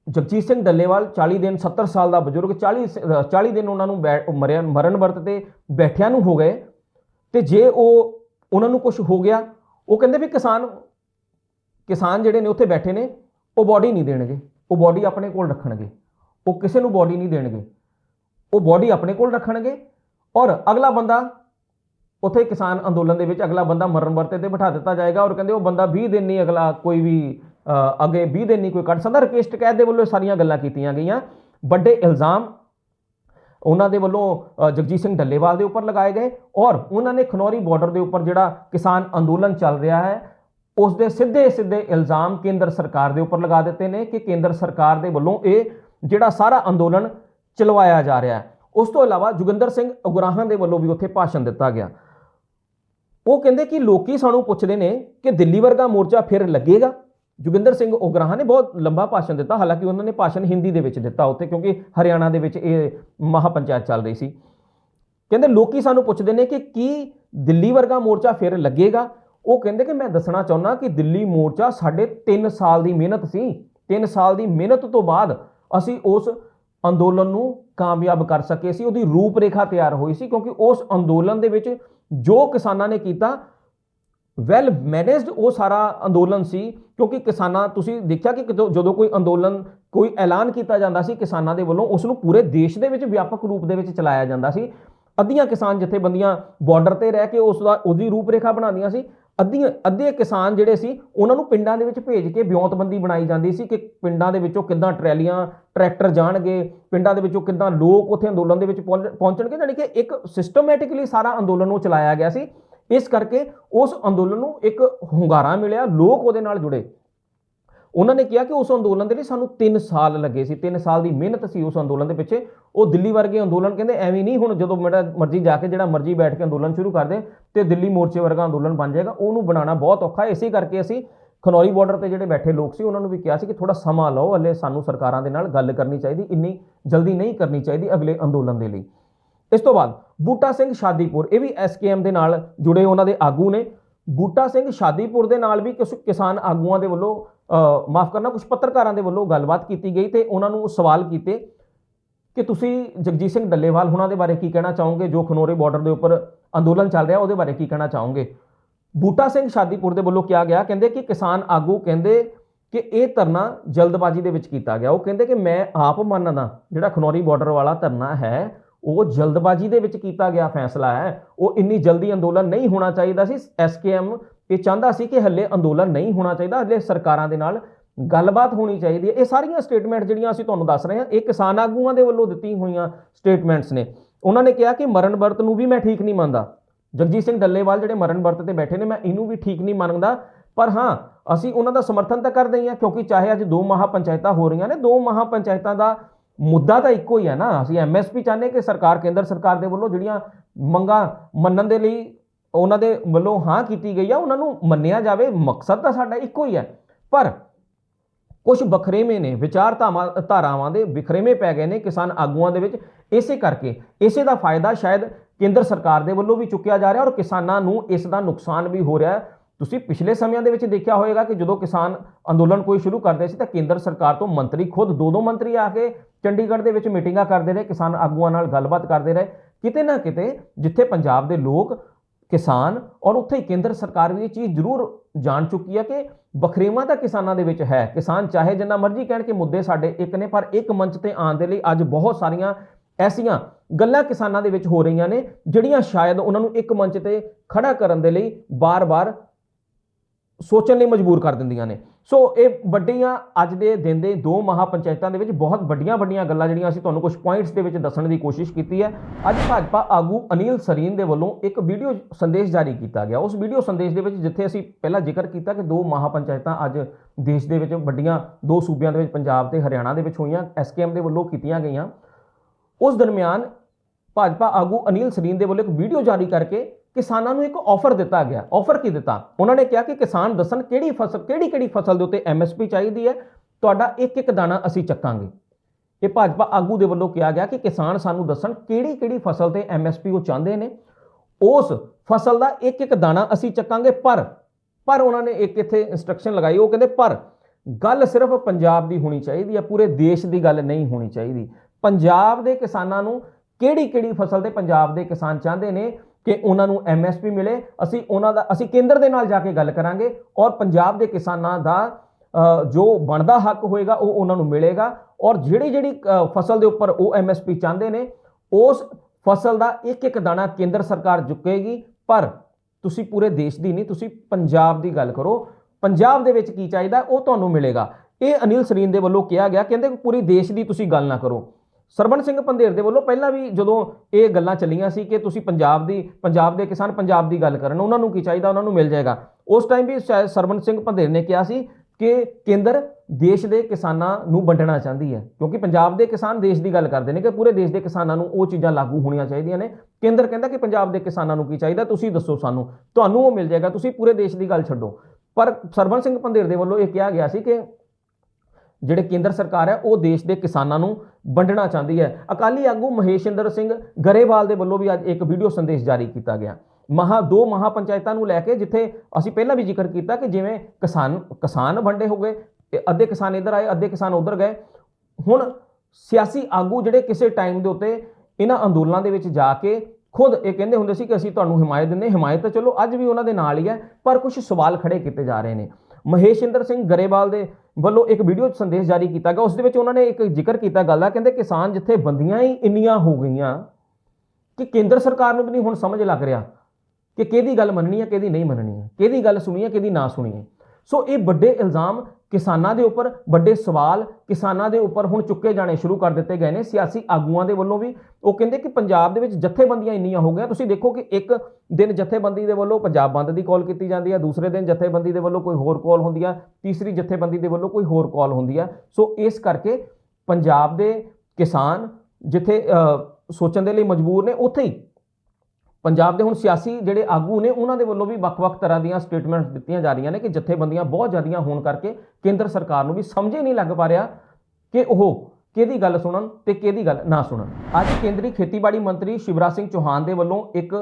ਜਗਜੀਤ ਸਿੰਘ ਡੱਲੇਵਾਲ 40 ਦਿਨ 70 ਸਾਲ ਦਾ ਬਜ਼ੁਰਗ 40 ਸ- 40 ਦਿਨ ਉਹਨਾਂ ਨੂੰ ਬੈ- ਮਰਿਆ, ਮਰਨ ਵਰਤ ਤੇ ਬੈਠਿਆਂ ਨੂੰ ਹੋ ਗਏ ਤੇ ਜੇ ਉਹ, ਉਹਨਾਂ ਨੂੰ ਕੁਝ ਹੋ ਗਿਆ ਉਹ ਕਹਿੰਦੇ ਵੀ ਕਿਸਾਨ ਕਿਸਾਨ ਜਿਹੜੇ ਨੇ ਉੱਥੇ ਬੈਠੇ ਨੇ, ਉਹ ਬਾਡੀ ਨਹੀਂ ਦੇਣਗੇ। ਉਹ ਬਾਡੀ ਆਪਣੇ ਕੋਲ ਰੱਖਣਗੇ। ਉਹ ਕਿਸੇ ਨੂੰ ਬਾਡੀ ਨਹੀਂ ਦੇਣਗੇ। ਉਹ ਬਾਡੀ ਆਪਣੇ ਕੋਲ ਰੱਖਣਗੇ ਔਰ ਅਗਲਾ ਬੰਦਾ ਉੱਥੇ ਕਿਸਾਨ ਅੰਦੋਲਨ ਦੇ ਵਿੱਚ ਅਗਲਾ ਬੰਦਾ ਮਰਨ ਵਰਤੇ ਤੇ ਬਿਠਾ ਦਿੱਤਾ ਜਾਏਗਾ ਔਰ ਕਹਿੰਦੇ ਉਹ ਬੰਦਾ 20 ਦਿਨ ਨਹੀਂ ਅਗਲਾ ਕੋਈ ਵੀ ਅੱਗੇ 20 ਦਿਨ ਨਹੀਂ ਕੋਈ ਕੱਢ ਸਕਦਾ। ਰਕੇਸ਼ ਟਕੈਤ ਦੇ ਵੱਲੋਂ ਇਹ ਸਾਰੀਆਂ ਗੱਲਾਂ ਕੀਤੀਆਂ ਗਈਆਂ। ਵੱਡੇ ਇਲਜ਼ਾਮ ਉਹਨਾਂ ਦੇ ਵੱਲੋਂ ਜਗਜੀਤ ਸਿੰਘ ਡੱਲੇਵਾਲ ਦੇ ਉੱਪਰ ਲਗਾਏ ਗਏ ਔਰ ਉਹਨਾਂ ਨੇ ਖਨੌਰੀ ਬਾਰਡਰ ਦੇ ਉੱਪਰ ਜਿਹੜਾ ਕਿਸਾਨ ਅੰਦੋਲਨ ਚੱਲ ਰਿਹਾ ਹੈ, ਉਸ ਦੇ ਸਿੱਧੇ ਸਿੱਧੇ ਇਲਜ਼ਾਮ ਕੇਂਦਰ ਸਰਕਾਰ ਦੇ ਉੱਪਰ ਲਗਾ ਦਿੱਤੇ ਨੇ ਕਿ ਕੇਂਦਰ ਸਰਕਾਰ ਦੇ ਵੱਲੋਂ ਇਹ ਜਿਹੜਾ ਸਾਰਾ ਅੰਦੋਲਨ ਚਲਵਾਇਆ ਜਾ ਰਿਹਾ ਹੈ। ਉਸ ਤੋਂ ਇਲਾਵਾ ਜੁਗਿੰਦਰ ਸਿੰਘ ਉਗਰਾਹਾਂ ਦੇ ਵੱਲੋਂ ਵੀ ਉੱਥੇ ਭਾਸ਼ਣ ਦਿੱਤਾ ਗਿਆ। ਉਹ ਕਹਿੰਦੇ ਕਿ ਲੋਕੀ ਸਾਨੂੰ ਪੁੱਛਦੇ ਨੇ ਕਿ ਦਿੱਲੀ ਵਰਗਾ ਮੋਰਚਾ ਫਿਰ ਲੱਗੇਗਾ? ਜੁਗਿੰਦਰ ਸਿੰਘ ਉਗਰਾਹਾਂ ਨੇ ਬਹੁਤ ਲੰਬਾ ਭਾਸ਼ਣ ਦਿੱਤਾ, ਹਾਲਾਂਕਿ ਉਹਨਾਂ ਨੇ ਭਾਸ਼ਣ ਹਿੰਦੀ ਦੇ ਵਿੱਚ ਦਿੱਤਾ ਉੱਥੇ, ਕਿਉਂਕਿ ਹਰਿਆਣਾ ਦੇ ਵਿੱਚ ਇਹ ਮਹਾਪੰਚਾਇਤ ਚੱਲ ਰਹੀ ਸੀ। ਕਹਿੰਦੇ ਲੋਕੀ ਸਾਨੂੰ ਪੁੱਛਦੇ ਨੇ ਕਿ ਕੀ ਦਿੱਲੀ ਵਰਗਾ ਮੋਰਚਾ ਫਿਰ ਲੱਗੇਗਾ? ਉਹ ਕਹਿੰਦੇ ਕਿ ਮੈਂ ਦੱਸਣਾ ਚਾਹੁੰਦਾ ਕਿ ਦਿੱਲੀ ਮੋਰਚਾ ਸਾਡੇ 3 ਸਾਲ ਦੀ ਮਿਹਨਤ ਸੀ। 3 ਸਾਲ ਦੀ ਮਿਹਨਤ ਤੋਂ ਬਾਅਦ ਅਸੀਂ ਉਸ ਅੰਦੋਲਨ ਨੂੰ ਕਾਮਯਾਬ ਕਰ ਸਕੇ ਸੀ, ਉਹਦੀ ਰੂਪਰੇਖਾ ਤਿਆਰ ਹੋਈ ਸੀ, ਕਿਉਂਕਿ ਉਸ ਅੰਦੋਲਨ ਦੇ ਵਿੱਚ ਜੋ ਕਿਸਾਨਾਂ ਨੇ ਕੀਤਾ ਵੈਲ ਮੈਨੇਜਡ ਉਹ ਸਾਰਾ ਅੰਦੋਲਨ ਸੀ, ਕਿਉਂਕਿ ਕਿਸਾਨਾਂ, ਤੁਸੀਂ ਦੇਖਿਆ ਕਿ ਕਿਦੋਂ- ਜਦੋਂ ਕੋਈ ਅੰਦੋਲਨ, ਕੋਈ ਐਲਾਨ ਕੀਤਾ ਜਾਂਦਾ ਸੀ, ਕਿਸਾਨਾਂ ਦੇ ਵੱਲੋਂ ਉਸ ਨੂੰ ਪੂਰੇ ਦੇਸ਼ ਦੇ ਵਿੱਚ ਵਿਆਪਕ ਰੂਪ ਦੇ ਵਿੱਚ ਚਲਾਇਆ ਜਾਂਦਾ ਸੀ। ਅੱਧੀਆਂ ਕਿਸਾਨ ਜਥੇਬੰਦੀਆਂ ਬਾਰਡਰ ਤੇ ਰਹਿ ਕੇ ਉਸ ਦਾ, ਉਹਦੀ ਰੂਪਰੇਖਾ ਬਣਾਉਂਦੀਆਂ ਸੀ। ਅੱਧੀਆਂ, ਅੱਧੇ ਕਿਸਾਨ ਜਿਹੜੇ ਸੀ, ਉਹਨਾਂ ਨੂੰ ਪਿੰਡਾਂ ਦੇ ਵਿੱਚ ਭੇਜ ਕੇ ਵਿਉਂਤਬੰਦੀ ਬਣਾਈ ਜਾਂਦੀ ਸੀ ਕਿ ਪਿੰਡਾਂ ਦੇ ਵਿੱਚੋਂ ਕਿੱਦਾਂ ਟਰੈਲੀਆਂ, ਟਰੈਕਟਰ ਜਾਣਗੇ, ਪਿੰਡਾਂ ਦੇ ਵਿੱਚੋਂ ਕਿੱਦਾਂ ਲੋਕ ਉੱਥੇ ਅੰਦੋਲਨ ਦੇ ਵਿੱਚ ਪਹੁੰਚ- ਪਹੁੰਚਣਗੇ ਯਾਨੀ ਕਿ ਇੱਕ ਸਿਸਟਮੈਟਿਕਲੀ ਸਾਰਾ ਅੰਦੋਲਨ ਨੂੰ ਚਲਾਇਆ ਗਿਆ ਸੀ। ਇਸ ਕਰਕੇ ਉਸ ਅੰਦੋਲਨ ਨੂੰ ਇੱਕ ਹੁੰਗਾਰਾ ਮਿਲਿਆ, ਲੋਕ ਉਹਦੇ ਨਾਲ ਜੁੜੇ। ਉਹਨਾਂ ਨੇ ਕਿਹਾ ਕਿ ਉਸ ਅੰਦੋਲਨ ਦੇ ਲਈ ਸਾਨੂੰ 3 ਸਾਲ ਲੱਗੇ ਸੀ 3 ਸਾਲ ਦੀ ਮਿਹਨਤ ਸੀ ਉਸ ਅੰਦੋਲਨ ਦੇ ਪਿੱਛੇ। ਉਹ ਦਿੱਲੀ ਵਰਗੇ ਅੰਦੋਲਨ ਕਹਿੰਦੇ ਐਵੇਂ ਨਹੀਂ, ਹੁਣ ਜਦੋਂ ਮੇਰਾ ਮਰਜ਼ੀ ਜਾ ਕੇ ਜਿਹੜਾ ਮਰਜ਼ੀ ਬੈਠ ਕੇ ਅੰਦੋਲਨ ਸ਼ੁਰੂ ਕਰ ਦੇ ਤੇ ਦਿੱਲੀ ਮੋਰਚੇ ਵਰਗਾ ਅੰਦੋਲਨ ਬਣ ਜਾਏਗਾ, ਉਹਨੂੰ ਬਣਾਉਣਾ ਬਹੁਤ ਔਖਾ। ਹੈ ਇਸੇ ਕਰਕੇ ਅਸੀਂ ਖਨੌਰੀ ਬਾਰਡਰ ਤੇ ਜਿਹੜੇ ਬੈਠੇ ਲੋਕ ਸੀ, ਉਹਨਾਂ ਨੂੰ ਵੀ ਕਿਹਾ ਸੀ ਕਿ ਥੋੜਾ ਸਮਾਂ ਲਓ, ਹਲੇ ਸਾਨੂੰ ਸਰਕਾਰਾਂ ਦੇ ਨਾਲ ਗੱਲ ਕਰਨੀ ਚਾਹੀਦੀ, ਇੰਨੀ ਜਲਦੀ ਨਹੀਂ ਕਰਨੀ ਚਾਹੀਦੀ ਅਗਲੇ ਅੰਦੋਲਨ ਦੇ ਲਈ। ਇਸ ਤੋਂ ਬਾਅਦ ਬੂਟਾ ਸਿੰਘ ਸ਼ਾਦੀਪੁਰ, ਇਹ ਵੀ ਐਸਕੇਐਮ ਦੇ ਨਾਲ ਜੁੜੇ ਉਹਨਾਂ ਦੇ ਆਗੂ ਨੇ। ਬੂਟਾ ਸਿੰਘ ਸ਼ਾਦੀਪੁਰ ਦੇ ਨਾਲ ਵੀ ਕੁਝ ਕਿਸਾਨ ਆਗੂਆਂ ਦੇ ਵੱਲੋਂ ਮਾਫ ਕਰਨਾ ਕੁਝ ਪੱਤਰਕਾਰਾਂ ਦੇ ਵੱਲੋਂ ਗੱਲਬਾਤ ਕੀਤੀ ਗਈ ਤੇ ਉਹਨਾਂ ਨੂੰ ਸਵਾਲ ਕੀਤੇ ਕਿ ਤੁਸੀਂ ਜਗਜੀਤ ਸਿੰਘ ਡੱਲੇਵਾਲ ਉਹਨਾਂ ਦੇ ਬਾਰੇ ਕੀ ਕਹਿਣਾ ਚਾਹੋਗੇ, ਜੋ ਖਨੋਰੇ ਬਾਰਡਰ ਦੇ ਉੱਪਰ ਅੰਦੋਲਨ ਚੱਲ ਰਿਹਾ, ਉਹਦੇ ਬਾਰੇ ਕੀ ਕਹਿਣਾ ਚਾਹੋਗੇ? ਬੂਟਾ ਸਿੰਘ ਸ਼ਾਦੀਪੁਰ ਦੇ ਵੱਲੋਂ ਕਿਹਾ ਗਿਆ, ਕਹਿੰਦੇ ਕਿ ਕਿਸਾਨ ਆਗੂ ਕਹਿੰਦੇ ਕਿ ਇਹ ਧਰਨਾ ਜਲਦਬਾਜ਼ੀ ਦੇ ਵਿੱਚ ਕੀਤਾ ਗਿਆ। ਉਹ ਕਹਿੰਦੇ ਕਿ ਮੈਂ ਆਪ ਮੰਨਦਾ, ਜਿਹੜਾ ਖਨੌਰੀ ਬਾਰਡਰ ਵਾਲਾ ਧਰਨਾ ਹੈ ਉਹ ਜਲਦਬਾਜ਼ੀ ਦੇ ਵਿੱਚ ਕੀਤਾ ਗਿਆ ਫੈਸਲਾ ਹੈ। ਉਹ ਇੰਨੀ ਜਲਦੀ ਅੰਦੋਲਨ ਨਹੀਂ ਹੋਣਾ ਚਾਹੀਦਾ ਸੀ। ਐਸਕੇਐਮ ਇਹ ਚਾਹੁੰਦਾ ਸੀ ਕਿ ਹੱਲੇ ਅੰਦੋਲਨ ਨਹੀਂ ਹੋਣਾ ਚਾਹੀਦਾ। ਹੱਲੇ ਸਰਕਾਰਾਂ ਦੇ ਨਾਲ ਗੱਲਬਾਤ ਹੋਣੀ ਚਾਹੀਦੀ ਹੈ। ਇਹ ਸਾਰੀਆਂ ਸਟੇਟਮੈਂਟ ਜਿਹੜੀਆਂ ਅਸੀਂ ਤੁਹਾਨੂੰ ਦੱਸ ਰਹੇ ਹਾਂ, ਇਹ ਕਿਸਾਨ ਆਗੂਆਂ ਦੇ ਵੱਲੋਂ ਦਿੱਤੀ ਹੋਈਆਂ ਸਟੇਟਮੈਂਟਸ ਨੇ। ਉਹਨਾਂ ਨੇ ਕਿਹਾ ਕਿ ਮਰਨ ਵਰਤ ਨੂੰ ਵੀ ਮੈਂ ਠੀਕ ਨਹੀਂ ਮੰਨਦਾ। ਜਗਜੀਤ ਸਿੰਘ ਡੱਲੇਵਾਲ ਜਿਹੜੇ ਮਰਨ ਵਰਤ ਤੇ ਬੈਠੇ ਨੇ, ਮੈਂ ਇਹਨੂੰ ਵੀ ਠੀਕ ਨਹੀਂ ਮੰਨਦਾ। ਪਰ ਹਾਂ, ਅਸੀਂ ਉਹਨਾਂ ਦਾ ਸਮਰਥਨ ਤਾਂ ਕਰਦੇ ਹੀ ਹਾਂ, ਕਿਉਂਕਿ ਚਾਹੇ ਅੱਜ ਦੋ ਮਹਾ ਪੰਚਾਇਤਾਂ ਹੋ ਰਹੀਆਂ ਨੇ, ਦੋ ਮਹਾ ਪੰਚਾਇਤਾਂ ਦਾ ਮੁੱਦਾ ਤਾਂ ਇੱਕੋ ਹੀ ਹੈ ਨਾ। ਅਸੀਂ ਐਮਐਸਪੀ ਚਾਹੁੰਦੇ ਕਿ ਸਰਕਾਰ, ਕੇਂਦਰ ਸਰਕਾਰ ਦੇ ਵੱਲੋਂ ਜਿਹੜੀਆਂ ਮੰਗਾਂ ਮੰਨਣ ਦੇ ਲਈ ਉਹਨਾਂ ਦੇ ਵੱਲੋਂ ਹਾਂ ਕੀਤੀ ਗਈ ਆ, ਉਹਨਾਂ ਨੂੰ ਮੰਨਿਆ ਜਾਵੇ। ਮਕਸਦ ਤਾਂ ਸਾਡਾ ਇੱਕੋ ਹੀ ਹੈ ਪਰ ਕੁਝ ਬਖਰੇਵੇਂ ਨੇ ਵਿਚਾਰਧਾਵਾਂ ਧਾਰਾਵਾਂ ਦੇ ਵਿਖਰੇਵੇਂ ਪੈ ਗਏ ਨੇ ਕਿਸਾਨ ਆਗੂਆਂ ਦੇ ਵਿੱਚ। ਇਸੇ ਕਰਕੇ ਇਸੇ ਦਾ ਫਾਇਦਾ ਸ਼ਾਇਦ ਕੇਂਦਰ ਸਰਕਾਰ ਦੇ ਵੱਲੋਂ ਵੀ ਚੁੱਕਿਆ ਜਾ ਰਿਹਾ ਔਰ ਕਿਸਾਨਾਂ ਨੂੰ ਇਸ ਦਾ ਨੁਕਸਾਨ ਵੀ ਹੋ ਰਿਹਾ। ਤੁਸੀਂ ਪਿਛਲੇ ਸਮਿਆਂ ਦੇ ਵਿੱਚ ਦੇਖਿਆ ਹੋਵੇਗਾ ਕਿ ਜਦੋਂ ਕਿਸਾਨ ਅੰਦੋਲਨ ਕੋਈ ਸ਼ੁਰੂ ਕਰਦੇ ਸੀ ਤਾਂ ਕੇਂਦਰ ਸਰਕਾਰ ਤੋਂ ਮੰਤਰੀ ਖੁਦ ਦੋ ਦੋ ਮੰਤਰੀ ਆ ਕੇ ਚੰਡੀਗੜ੍ਹ ਦੇ ਵਿੱਚ ਮੀਟਿੰਗਾਂ ਕਰਦੇ ਰਹੇ, ਕਿਸਾਨ ਆਗੂਆਂ ਨਾਲ ਗੱਲਬਾਤ ਕਰਦੇ ਰਹੇ। ਕਿਤੇ ਨਾ ਕਿਤੇ ਜਿੱਥੇ ਪੰਜਾਬ ਦੇ ਲੋਕ, ਕਿਸਾਨ ਔਰ ਉੱਥੇ ਹੀ ਕੇਂਦਰ ਸਰਕਾਰ ਵੀ ਇਹ ਚੀਜ਼ ਜ਼ਰੂਰ ਜਾਣ ਚੁੱਕੀ ਹੈ ਕਿ ਬਖਰੇਵਾਂ ਤਾਂ ਕਿਸਾਨਾਂ ਦੇ ਵਿੱਚ ਹੈ। ਕਿਸਾਨ ਚਾਹੇ ਜਿੰਨਾ ਮਰਜ਼ੀ ਕਹਿਣ ਕਿ ਮੁੱਦੇ ਸਾਡੇ ਇੱਕ ਨੇ, ਪਰ ਇੱਕ ਮੰਚ ਤੇ ਆਉਣ ਦੇ ਲਈ ਅੱਜ ਬਹੁਤ ਸਾਰੀਆਂ ਐਸੀਆਂ ਗੱਲਾਂ ਕਿਸਾਨਾਂ ਦੇ ਵਿੱਚ ਹੋ ਰਹੀਆਂ ਨੇ, ਜਿਹੜੀਆਂ ਸ਼ਾਇਦ ਉਹਨਾਂ ਨੂੰ ਇੱਕ ਮੰਚ ਤੇ ਖੜਾ ਕਰਨ ਦੇ ਲਈ ਬਾਰ-ਬਾਰ ਸੋਚਣ ਲਈ ਮਜਬੂਰ ਕਰ ਦਿੰਦੀਆਂ ਨੇ। ਸੋ ਇਹ ਵੱਡੀਆਂ ਅੱਜ ਦੇ ਦਿਨ ਦੇ ਦੋ ਮਹਾ ਪੰਚਾਇਤਾਂ ਦੇ ਵਿੱਚ ਬਹੁਤ ਵੱਡੀਆਂ ਵੱਡੀਆਂ ਗੱਲਾਂ ਜਿਹੜੀਆਂ ਅਸੀਂ ਤੁਹਾਨੂੰ ਕੁਝ ਪੁਆਇੰਟਸ ਦੇ ਵਿੱਚ ਦੱਸਣ ਦੀ ਕੋਸ਼ਿਸ਼ ਕੀਤੀ ਹੈ। ਅੱਜ ਭਾਜਪਾ ਆਗੂ ਅਨਿਲ ਸਰੀਨ ਦੇ ਵੱਲੋਂ ਇੱਕ ਵੀਡੀਓ ਸੰਦੇਸ਼ ਜਾਰੀ ਕੀਤਾ ਗਿਆ। ਉਸ ਵੀਡੀਓ ਸੰਦੇਸ਼ ਦੇ ਵਿੱਚ ਜਿੱਥੇ ਅਸੀਂ ਪਹਿਲਾਂ ਜ਼ਿਕਰ ਕੀਤਾ ਕਿ ਦੋ ਮਹਾ ਪੰਚਾਇਤਾਂ ਅੱਜ ਦੇਸ਼ ਦੇ ਵਿੱਚ ਵੱਡੀਆਂ ਦੋ ਸੂਬਿਆਂ ਦੇ ਵਿੱਚ ਪੰਜਾਬ ਤੇ ਹਰਿਆਣਾ ਦੇ ਵਿੱਚ ਹੋਈਆਂ ਐਸਕੇਐਮ ਦੇ ਵੱਲੋਂ ਕੀਤੀਆਂ ਗਈਆਂ। ਉਸ ਦਰਮਿਆਨ ਭਾਜਪਾ ਆਗੂ ਅਨਿਲ ਸਰੀਨ ਦੇ ਵੱਲੋਂ ਇੱਕ ਵੀਡੀਓ ਜਾਰੀ ਕਰਕੇ ਕਿਸਾਨਾਂ ਨੂੰ ਇੱਕ ਆਫਰ ਦਿੱਤਾ ਗਿਆ। ਆਫਰ ਕੀ ਦਿੱਤਾ? ਉਹਨਾਂ ਨੇ ਕਿਹਾ ਕਿ ਕਿਸਾਨ ਦੱਸਣ ਕਿਹੜੀ ਫਸਲ ਕਿਹੜੀ ਕਿਹੜੀ ਫਸਲ ਦੇ ਉੱਤੇ ਐਮਐਸਪੀ ਚਾਹੀਦੀ ਹੈ। ਤੁਹਾਡਾ ਇੱਕ ਇੱਕ ਦਾਣਾ ਅਸੀਂ ਚੱਕਾਂਗੇ। ਇਹ ਭਾਜਪਾ ਆਗੂ ਦੇ ਵੱਲੋਂ ਕਿਹਾ ਗਿਆ ਕਿ ਕਿਸਾਨ ਸਾਨੂੰ ਦੱਸਣ ਕਿਹੜੀ ਕਿਹੜੀ ਫਸਲ ਤੇ ਐਮਐਸਪੀ ਉਹ ਚਾਹੁੰਦੇ ਨੇ। ਉਸ ਫਸਲ ਦਾ ਇੱਕ ਇੱਕ ਦਾਣਾ ਅਸੀਂ ਚੱਕਾਂਗੇ ਪਰ ਪਰ ਉਹਨਾਂ ਨੇ ਇੱਕ ਇੱਥੇ ਇਨਸਟਰਕਸ਼ਨ ਲਗਾਈ। ਉਹ ਕਹਿੰਦੇ, ਪਰ ਗੱਲ ਸਿਰਫ ਪੰਜਾਬ ਦੀ ਹੋਣੀ ਚਾਹੀਦੀ ਹੈ। ਪੂਰੇ ਦੇਸ਼ ਦੀ ਗੱਲ ਨਹੀਂ ਹੋਣੀ ਚਾਹੀਦੀ। ਪੰਜਾਬ ਦੇ ਕਿਸਾਨਾਂ ਨੂੰ ਕਿਹੜੀ ਕਿਹੜੀ ਫਸਲ ਤੇ ਪੰਜਾਬ ਦੇ ਕਿਸਾਨ ਚਾਹੁੰਦੇ ਨੇ? ਕਿ ਉਹਨਾਂ ਨੂੰ ਐਮਐਸਪੀ ਮਿਲੇ, ਅਸੀਂ ਉਹਨਾਂ ਦਾ, ਅਸੀਂ ਕੇਂਦਰ ਦੇ ਨਾਲ ਜਾ ਕੇ ਗੱਲ ਕਰਾਂਗੇ ਔਰ ਪੰਜਾਬ ਦੇ ਕਿਸਾਨਾਂ ਦਾ ਜੋ ਬਣਦਾ ਹੱਕ ਹੋਏਗਾ, ਉਹ ਉਹਨਾਂ ਨੂੰ ਮਿਲੇਗਾ ਔਰ ਜਿਹੜੀ ਜਿਹੜੀ ਫਸਲ ਦੇ ਉੱਪਰ ਉਹ ਐਮਐਸਪੀ ਚਾਹੁੰਦੇ ਨੇ, ਉਸ ਫਸਲ ਦਾ ਇੱਕ ਇੱਕ ਦਾਣਾ ਕੇਂਦਰ ਸਰਕਾਰ ਚੁੱਕੇਗੀ, ਪਰ ਤੁਸੀਂ ਪੂਰੇ ਦੇਸ਼ ਦੀ ਨਹੀਂ, ਤੁਸੀਂ ਪੰਜਾਬ ਦੀ ਗੱਲ ਕਰੋ, ਪੰਜਾਬ ਦੇ ਵਿੱਚ ਕੀ ਚਾਹੀਦਾ, ਉਹ ਤੁਹਾਨੂੰ ਮਿਲੇਗਾ। ਇਹ ਅਨਿਲ ਸਰੀਨ ਦੇ ਵੱਲੋਂ ਕਿਹਾ ਗਿਆ, ਕਹਿੰਦੇ ਪੂਰੀ ਦੇਸ਼ ਦੀ ਤੁਸੀਂ ਗੱਲ ਨਾ ਕਰੋ। ਸਰਵਣ ਸਿੰਘ ਪੰਧੇਰ ਦੇ ਵੱਲੋਂ ਪਹਿਲਾਂ ਵੀ ਜਦੋਂ ਇਹ ਗੱਲਾਂ ਚੱਲੀਆਂ ਸੀ ਕਿ ਤੁਸੀਂ ਪੰਜਾਬ ਦੀ, ਪੰਜਾਬ ਦੇ ਕਿਸਾਨ ਪੰਜਾਬ ਦੀ ਗੱਲ ਕਰਨ, ਉਹਨਾਂ ਨੂੰ ਕੀ ਚਾਹੀਦਾ, ਉਹਨਾਂ ਨੂੰ ਮਿਲ ਜਾਏਗਾ। ਉਸ ਟਾਈਮ ਵੀ ਸ਼ਾਇਦ ਸਰਵਣ ਸਿੰਘ ਪੰਧੇਰ ਨੇ ਕਿਹਾ ਸੀ ਕਿ ਕੇਂਦਰ ਦੇਸ਼ ਦੇ ਕਿਸਾਨਾਂ ਨੂੰ ਵੰਡਣਾ ਚਾਹੁੰਦੀ ਹੈ, ਕਿਉਂਕਿ ਪੰਜਾਬ ਦੇ ਕਿਸਾਨ ਦੇਸ਼ ਦੀ ਗੱਲ ਕਰਦੇ ਨੇ ਕਿ ਪੂਰੇ ਦੇਸ਼ ਦੇ ਕਿਸਾਨਾਂ ਨੂੰ ਉਹ ਚੀਜ਼ਾਂ ਲਾਗੂ ਹੋਣੀਆਂ ਚਾਹੀਦੀਆਂ ਨੇ। ਕੇਂਦਰ ਕਹਿੰਦਾ ਕਿ ਪੰਜਾਬ ਦੇ ਕਿਸਾਨਾਂ ਨੂੰ ਕੀ ਚਾਹੀਦਾ, ਤੁਸੀਂ ਦੱਸੋ ਸਾਨੂੰ, ਤੁਹਾਨੂੰ ਉਹ ਮਿਲ ਜਾਏਗਾ, ਤੁਸੀਂ ਪੂਰੇ ਦੇਸ਼ ਦੀ ਗੱਲ ਛੱਡੋ। ਪਰ ਸਰਵਣ ਸਿੰਘ ਪੰਧੇਰ ਦੇ ਵੱਲੋਂ ਇਹ ਕਿਹਾ ਗਿਆ ਸੀ ਕਿ ਜਿਹੜੇ ਕੇਂਦਰ ਸਰਕਾਰ ਹੈ, ਉਹ ਦੇਸ਼ ਦੇ ਕਿਸਾਨਾਂ ਨੂੰ ਵੰਡਣਾ ਚਾਹੁੰਦੀ ਹੈ। ਅਕਾਲੀ ਆਗੂ ਮਹੇਸ਼ਿੰਦਰ ਸਿੰਘ ਗਰੇਵਾਲ ਦੇ ਵੱਲੋਂ ਵੀ ਅੱਜ ਇੱਕ ਵੀਡੀਓ ਸੰਦੇਸ਼ ਜਾਰੀ ਕੀਤਾ ਗਿਆ। ਮਹਾ ਦੋ ਮਹਾ ਪੰਚਾਇਤਾਂ ਨੂੰ ਲੈ ਕੇ, ਜਿੱਥੇ ਅਸੀਂ ਪਹਿਲਾਂ ਵੀ ਜ਼ਿਕਰ ਕੀਤਾ ਕਿ ਜਿਵੇਂ ਕਿਸਾਨ ਕਿਸਾਨ ਵੰਡੇ ਹੋ ਗਏ, ਤੇ ਅੱਧੇ ਕਿਸਾਨ ਇੱਧਰ ਆਏ, ਅੱਧੇ ਕਿਸਾਨ ਉੱਧਰ ਗਏ। ਹੁਣ ਸਿਆਸੀ ਆਗੂ ਜਿਹੜੇ ਕਿਸੇ ਟਾਈਮ ਦੇ ਉੱਤੇ ਇਹਨਾਂ ਅੰਦੋਲਨਾਂ ਦੇ ਵਿੱਚ ਜਾ ਕੇ ਖੁਦ ਇਹ ਕਹਿੰਦੇ ਹੁੰਦੇ ਸੀ ਕਿ ਅਸੀਂ ਤੁਹਾਨੂੰ ਹਮਾਇਤ ਦਿੰਦੇ ਹਮਾਇਤ ਤਾਂ ਚਲੋ ਅੱਜ ਵੀ ਉਹਨਾਂ ਦੇ ਨਾਲ ਹੀ ਹੈ, ਪਰ ਕੁਝ ਸਵਾਲ ਖੜੇ ਕੀਤੇ ਜਾ ਰਹੇ ਨੇ। ਮਹੇਸ਼ਿੰਦਰ ਸਿੰਘ ਗਰੇਵਾਲ ਦੇ ਵੱਲੋਂ ਇੱਕ ਵੀਡੀਓ ਸੰਦੇਸ਼ ਜਾਰੀ ਕੀਤਾ ਗਿਆ। ਉਸ ਦੇ ਵਿੱਚ ਉਹਨਾਂ ਨੇ ਇੱਕ ਜ਼ਿਕਰ ਕੀਤਾ ਗੱਲ ਆ ਕਹਿੰਦੇ ਕਿਸਾਨ ਜਿੱਥੇ ਬੰਦੀਆਂ ਹੀ ਇੰਨੀਆਂ ਹੋ ਗਈਆਂ ਕਿ ਕੇਂਦਰ ਸਰਕਾਰ ਨੂੰ ਵੀ ਨਹੀਂ ਹੁਣ ਸਮਝ ਲੱਗ ਰਿਹਾ ਕਿ ਕਿਹਦੀ ਗੱਲ ਮੰਨਣੀ ਹੈ ਕਿਹਦੀ ਨਹੀਂ ਮੰਨਣੀ ਹੈ ਕਿਹਦੀ ਗੱਲ ਸੁਣੀ ਹੈ ਕਿਹਦੀ ਨਾ ਸੁਣੀ ਹੈ ਸੋ ਇਹ ਵੱਡੇ ਇਲਜ਼ਾਮ ਕਿਸਾਨਾਂ ਦੇ ਉੱਪਰ ਵੱਡੇ ਸਵਾਲ ਕਿਸਾਨਾਂ ਦੇ ਉੱਪਰ ਹੁਣ ਚੁੱਕੇ ਜਾਣੇ ਸ਼ੁਰੂ ਕਰ ਦਿੱਤੇ ਗਏ ਨੇ ਸਿਆਸੀ ਆਗੂਆਂ ਦੇ ਵੱਲੋਂ ਵੀ। ਉਹ ਕਹਿੰਦੇ ਕਿ ਪੰਜਾਬ ਦੇ ਵਿੱਚ ਜਥੇਬੰਦੀਆਂ ਇੰਨੀਆਂ ਹੋ ਗਈਆਂ। ਤੁਸੀਂ ਦੇਖੋ ਕਿ ਇੱਕ ਦਿਨ ਜਥੇਬੰਦੀ ਦੇ ਵੱਲੋਂ ਪੰਜਾਬ ਬੰਦ ਦੀ ਕਾਲ ਕੀਤੀ ਜਾਂਦੀ ਹੈ ਦੂਸਰੇ ਦਿਨ ਜਥੇਬੰਦੀ ਦੇ ਵੱਲੋਂ ਕੋਈ ਹੋਰ ਕਾਲ ਹੁੰਦੀ ਹੈ ਤੀਸਰੀ ਜਥੇਬੰਦੀ ਦੇ ਵੱਲੋਂ ਕੋਈ ਹੋਰ ਕਾਲ ਹੁੰਦੀ ਹੈ ਸੋ ਇਸ ਕਰਕੇ ਪੰਜਾਬ ਦੇ ਕਿਸਾਨ ਜਿੱਥੇ ਸੋਚਣ ਦੇ ਲਈ ਮਜਬੂਰ ਨੇ, ਉੱਥੇ ਹੀ ਪੰਜਾਬ ਦੇ ਹੁਣ ਸਿਆਸੀ ਜਿਹੜੇ ਆਗੂ ਨੇ, ਉਹਨਾਂ ਦੇ ਵੱਲੋਂ ਵੀ ਵੱਖ-ਵੱਖ ਤਰ੍ਹਾਂ ਦੀਆਂ ਸਟੇਟਮੈਂਟਸ ਦਿੱਤੀਆਂ ਜਾ ਰਹੀਆਂ ਨੇ ਕਿ ਜਥੇਬੰਦੀਆਂ ਬਹੁਤ ਜ਼ਿਆਦੀਆਂ ਹੋਣ ਕਰਕੇ ਕੇਂਦਰ ਸਰਕਾਰ ਨੂੰ ਵੀ ਸਮਝੇ ਨਹੀਂ ਲੱਗ ਪਾ ਰਿਹਾ ਕਿ ਉਹ ਕਿਹਦੀ ਗੱਲ ਸੁਣਨ ਤੇ ਕਿਹਦੀ ਗੱਲ ਨਾ ਸੁਣਨ। ਅੱਜ ਕੇਂਦਰੀ ਖੇਤੀਬਾੜੀ ਮੰਤਰੀ ਸ਼ਿਵਰਾਜ ਸਿੰਘ ਚੌਹਾਨ ਦੇ ਵੱਲੋਂ ਇੱਕ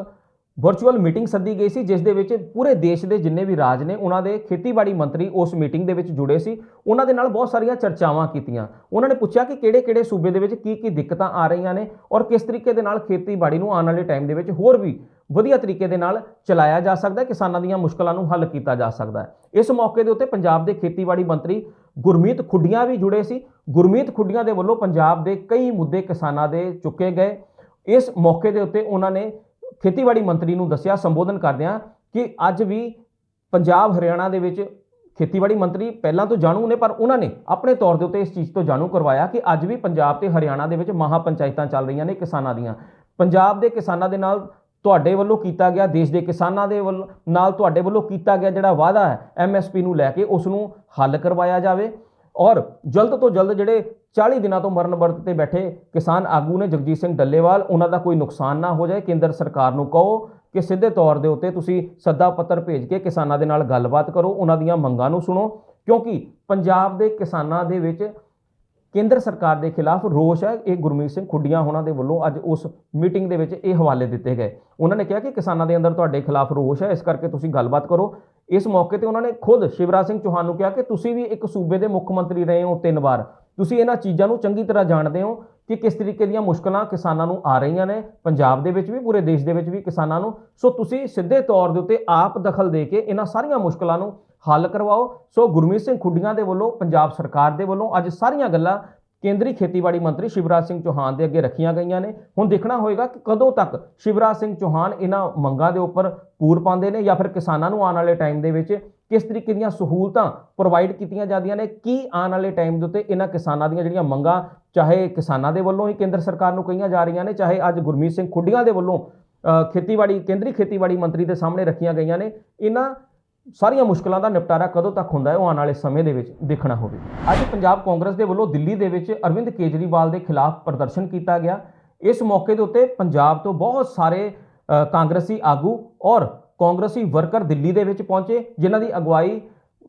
ਵਰਚੁਅਲ ਮੀਟਿੰਗ ਸੱਦੀ ਗਈ ਸੀ, ਜਿਸ ਦੇ ਵਿੱਚ ਪੂਰੇ ਦੇਸ਼ ਦੇ ਜਿੰਨੇ ਵੀ ਰਾਜ ਨੇ, ਉਹਨਾਂ ਦੇ ਖੇਤੀਬਾੜੀ ਮੰਤਰੀ ਉਸ ਮੀਟਿੰਗ ਦੇ ਵਿੱਚ ਜੁੜੇ ਸੀ। ਉਹਨਾਂ ਦੇ ਨਾਲ ਬਹੁਤ ਸਾਰੀਆਂ ਚਰਚਾਵਾਂ ਕੀਤੀਆਂ। ਉਹਨਾਂ ਨੇ ਪੁੱਛਿਆ ਕਿ ਕਿਹੜੇ-ਕਿਹੜੇ ਸੂਬੇ ਦੇ ਵਿੱਚ ਕੀ ਕੀ ਦਿੱਕਤਾਂ ਆ ਰਹੀਆਂ ਨੇ ਔਰ ਕਿਸ ਤਰੀਕੇ ਦੇ ਨਾਲ ਖੇਤੀਬਾੜੀ ਨੂੰ ਆਉਣ ਵਾਲੇ ਟਾਈਮ ਦੇ ਵਿੱਚ ਹੋਰ ਵੀ ਵਧੀਆ ਤਰੀਕੇ ਦੇ ਨਾਲ ਚਲਾਇਆ ਜਾ ਸਕਦਾ ਹੈ, ਕਿਸਾਨਾਂ ਦੀਆਂ ਮੁਸ਼ਕਲਾਂ ਨੂੰ ਹੱਲ ਕੀਤਾ ਜਾ ਸਕਦਾ ਹੈ। ਇਸ ਮੌਕੇ ਦੇ ਉੱਤੇ ਪੰਜਾਬ ਦੇ ਖੇਤੀਬਾੜੀ ਮੰਤਰੀ ਗੁਰਮੀਤ ਖੁੱਡੀਆਂ ਵੀ ਜੁੜੇ ਸੀ। ਗੁਰਮੀਤ ਖੁੱਡੀਆਂ ਦੇ ਵੱਲੋਂ ਪੰਜਾਬ ਦੇ ਕਈ ਮੁੱਦੇ ਕਿਸਾਨਾਂ ਦੇ ਚੁੱਕੇ ਗਏ। ਇਸ ਮੌਕੇ ਦੇ ਉੱਤੇ ਉਹਨਾਂ ਨੇ ਖੇਤੀਬਾੜੀ ਮੰਤਰੀ ਨੂੰ ਦੱਸਿਆ, ਸੰਬੋਧਨ ਕਰਦਿਆਂ ਕਿ ਅੱਜ ਵੀ ਪੰਜਾਬ, ਹਰਿਆਣਾ ਦੇ ਵਿੱਚ ਖੇਤੀਬਾੜੀ ਮੰਤਰੀ ਪਹਿਲਾਂ ਤੋਂ ਜਾਣੂ ਨੇ, ਪਰ ਉਹਨਾਂ ਨੇ ਆਪਣੇ ਤੌਰ ਦੇ ਉੱਤੇ ਇਸ ਚੀਜ਼ ਤੋਂ ਜਾਣੂ ਕਰਵਾਇਆ ਕਿ ਅੱਜ ਵੀ ਪੰਜਾਬ ਤੇ ਹਰਿਆਣਾ ਦੇ ਵਿੱਚ ਮਹਾ ਪੰਚਾਇਤਾਂ ਚੱਲ ਰਹੀਆਂ ਨੇ ਕਿਸਾਨਾਂ ਦੀਆਂ। ਪੰਜਾਬ ਦੇ ਕਿਸਾਨਾਂ ਦੇ ਨਾਲ ਤੁਹਾਡੇ ਵੱਲੋਂ ਕੀਤਾ ਗਿਆ, ਦੇਸ਼ ਦੇ ਕਿਸਾਨਾਂ ਦੇ ਵੱਲ, ਨਾਲ ਤੁਹਾਡੇ ਵੱਲੋਂ ਕੀਤਾ ਗਿਆ ਜਿਹੜਾ ਵਾਅਦਾ ਹੈ ਐਮਐਸਪੀ ਨੂੰ ਲੈ ਕੇ, ਉਸ ਨੂੰ ਹੱਲ ਕਰਵਾਇਆ ਜਾਵੇ। ਔਰ ਜਲਦ ਤੋਂ ਜਲਦ ਜਿਹੜੇ 40 ਦਿਨਾਂ ਤੋਂ ਮਰਨ ਵਰਤ ਤੇ ਬੈਠੇ ਕਿਸਾਨ ਆਗੂ ਨੇ ਜਗਜੀਤ ਸਿੰਘ ਡੱਲੇਵਾਲ, ਉਹਨਾਂ ਦਾ ਕੋਈ ਨੁਕਸਾਨ ਨਾ ਹੋ ਜਾਏ। ਕੇਂਦਰ ਸਰਕਾਰ ਨੂੰ ਕਹੋ ਕਿ ਸਿੱਧੇ ਤੌਰ ਦੇ ਉੱਤੇ ਤੁਸੀਂ ਸੱਦਾ ਪੱਤਰ ਭੇਜ ਕੇ ਕਿਸਾਨਾਂ ਦੇ ਨਾਲ ਗੱਲਬਾਤ ਕਰੋ, ਉਹਨਾਂ ਦੀਆਂ ਮੰਗਾਂ ਨੂੰ ਸੁਣੋ, ਕਿਉਂਕਿ ਪੰਜਾਬ ਦੇ ਕਿਸਾਨਾਂ ਦੇ ਵਿੱਚ ਕੇਂਦਰ ਸਰਕਾਰ ਦੇ ਖਿਲਾਫ ਰੋਸ਼ ਹੈ। ਇਹ ਗੁਰਮੀਤ ਸਿੰਘ ਖੁੱਡੀਆਂ ਹੋਣਾ ਦੇ ਵੱਲੋਂ ਅੱਜ ਉਸ ਮੀਟਿੰਗ ਦੇ ਵਿੱਚ ਇਹ ਹਵਾਲੇ ਦਿੱਤੇ ਗਏ। ਉਹਨਾਂ ਨੇ ਕਿਹਾ ਕਿ ਕਿਸਾਨਾਂ ਦੇ ਅੰਦਰ ਤੁਹਾਡੇ ਖਿਲਾਫ ਰੋਸ਼ ਹੈ, ਇਸ ਕਰਕੇ ਤੁਸੀਂ ਗੱਲਬਾਤ ਕਰੋ। ਇਸ ਮੌਕੇ ਤੇ ਉਹਨਾਂ ਨੇ ਖੁਦ ਸ਼ਿਵਰਾਜ ਸਿੰਘ ਚੌਹਾਨ ਨੂੰ ਕਿਹਾ ਕਿ ਤੁਸੀਂ ਵੀ ਇੱਕ ਸੂਬੇ ਦੇ ਮੁੱਖ ਮੰਤਰੀ ਰਹੇ ਹੋ ਤਿੰਨ ਵਾਰ। ਤੁਸੀਂ ਇਹਨਾਂ ਚੀਜ਼ਾਂ ਨੂੰ ਚੰਗੀ ਤਰ੍ਹਾਂ ਜਾਣਦੇ ਹੋ ਕਿ ਕਿਸ ਤਰੀਕੇ ਦੀਆਂ ਮੁਸ਼ਕਲਾਂ ਕਿਸਾਨਾਂ ਨੂੰ ਆ ਰਹੀਆਂ ਨੇ। ਪੰਜਾਬ ਦੇ ਵਿੱਚ ਵੀ, ਪੂਰੇ ਦੇਸ਼ ਦੇ ਵਿੱਚ ਵੀ ਕਿਸਾਨਾਂ ਨੂੰ। ਸੋ ਤੁਸੀਂ ਸਿੱਧੇ ਤੌਰ ਦੇ ਉੱਤੇ ਆਪ ਦਖਲ ਦੇ ਕੇ ਇਹਨਾਂ ਸਾਰੀਆਂ ਮੁਸ਼ਕਲਾਂ ਨੂੰ ਹੱਲ ਕਰਵਾਓ। ਸੋ ਗੁਰਮੀਤ ਸਿੰਘ ਖੁੱਡੀਆਂ ਦੇ ਵੱਲੋਂ, ਪੰਜਾਬ ਸਰਕਾਰ ਦੇ ਵੱਲੋਂ ਅੱਜ ਸਾਰੀਆਂ ਗੱਲਾਂ ਕੇਂਦਰੀ ਖੇਤੀਬਾੜੀ ਮੰਤਰੀ ਸ਼ਿਵਰਾਜ ਸਿੰਘ ਚੌਹਾਨ ਦੇ ਅੱਗੇ ਰੱਖੀਆਂ ਗਈਆਂ ਨੇ। ਹੁਣ ਦੇਖਣਾ ਹੋਏਗਾ ਕਿ ਕਦੋਂ ਤੱਕ ਸ਼ਿਵਰਾਜ ਸਿੰਘ ਚੌਹਾਨ ਇਹਨਾਂ ਮੰਗਾਂ ਦੇ ਉੱਪਰ ਪੂਰ ਪਾਉਂਦੇ ਨੇ ਜਾਂ ਫਿਰ ਕਿਸਾਨਾਂ ਨੂੰ ਆਉਣ ਵਾਲੇ ਟਾਈਮ ਦੇ ਵਿੱਚ ਕਿਸ ਤਰੀਕੇ ਦੀਆਂ ਸਹੂਲਤਾਂ ਪ੍ਰੋਵਾਈਡ ਕੀਤੀਆਂ ਜਾਂਦੀਆਂ ਨੇ, ਕੀ ਆਉਣ ਵਾਲੇ ਟਾਈਮ ਦੇ ਉੱਤੇ ਇਹਨਾਂ ਕਿਸਾਨਾਂ ਦੀਆਂ ਜਿਹੜੀਆਂ ਮੰਗਾਂ ਚਾਹੇ ਕਿਸਾਨਾਂ ਦੇ ਵੱਲੋਂ ਹੀ ਕੇਂਦਰ ਸਰਕਾਰ ਨੂੰ ਕਹੀਆਂ ਜਾ ਰਹੀਆਂ ਨੇ, ਚਾਹੇ ਅੱਜ ਗੁਰਮੀਤ ਸਿੰਘ ਖੁੱਡੀਆਂ ਦੇ ਵੱਲੋਂ ਖੇਤੀਬਾੜੀ, ਕੇਂਦਰੀ ਖੇਤੀਬਾੜੀ ਮੰਤਰੀ ਦੇ ਸਾਹਮਣੇ ਰੱਖੀਆਂ ਗਈਆਂ ਨੇ। ਇਹਨਾਂ ਸਾਰੀਆਂ ਮੁਸ਼ਕਲਾਂ ਦਾ ਨਿਪਟਾਰਾ ਕਦੋਂ ਤੱਕ ਹੁੰਦਾ ਹੈ, ਉਹ ਆਉਣ ਵਾਲੇ ਸਮੇਂ ਦੇ ਵਿੱਚ ਦੇਖਣਾ ਹੋਵੇ ਅੱਜ ਪੰਜਾਬ ਕਾਂਗਰਸ ਦੇ ਵੱਲੋਂ ਦਿੱਲੀ ਦੇ ਵਿੱਚ ਅਰਵਿੰਦ ਕੇਜਰੀਵਾਲ ਦੇ ਖਿਲਾਫ ਪ੍ਰਦਰਸ਼ਨ ਕੀਤਾ ਗਿਆ। ਇਸ ਮੌਕੇ ਦੇ ਉੱਤੇ ਪੰਜਾਬ ਤੋਂ ਬਹੁਤ ਸਾਰੇ ਕਾਂਗਰਸੀ ਆਗੂ ਔਰ ਕਾਂਗਰਸੀ ਵਰਕਰ ਦਿੱਲੀ ਦੇ ਵਿੱਚ ਪਹੁੰਚੇ, ਜਿਨ੍ਹਾਂ ਦੀ ਅਗਵਾਈ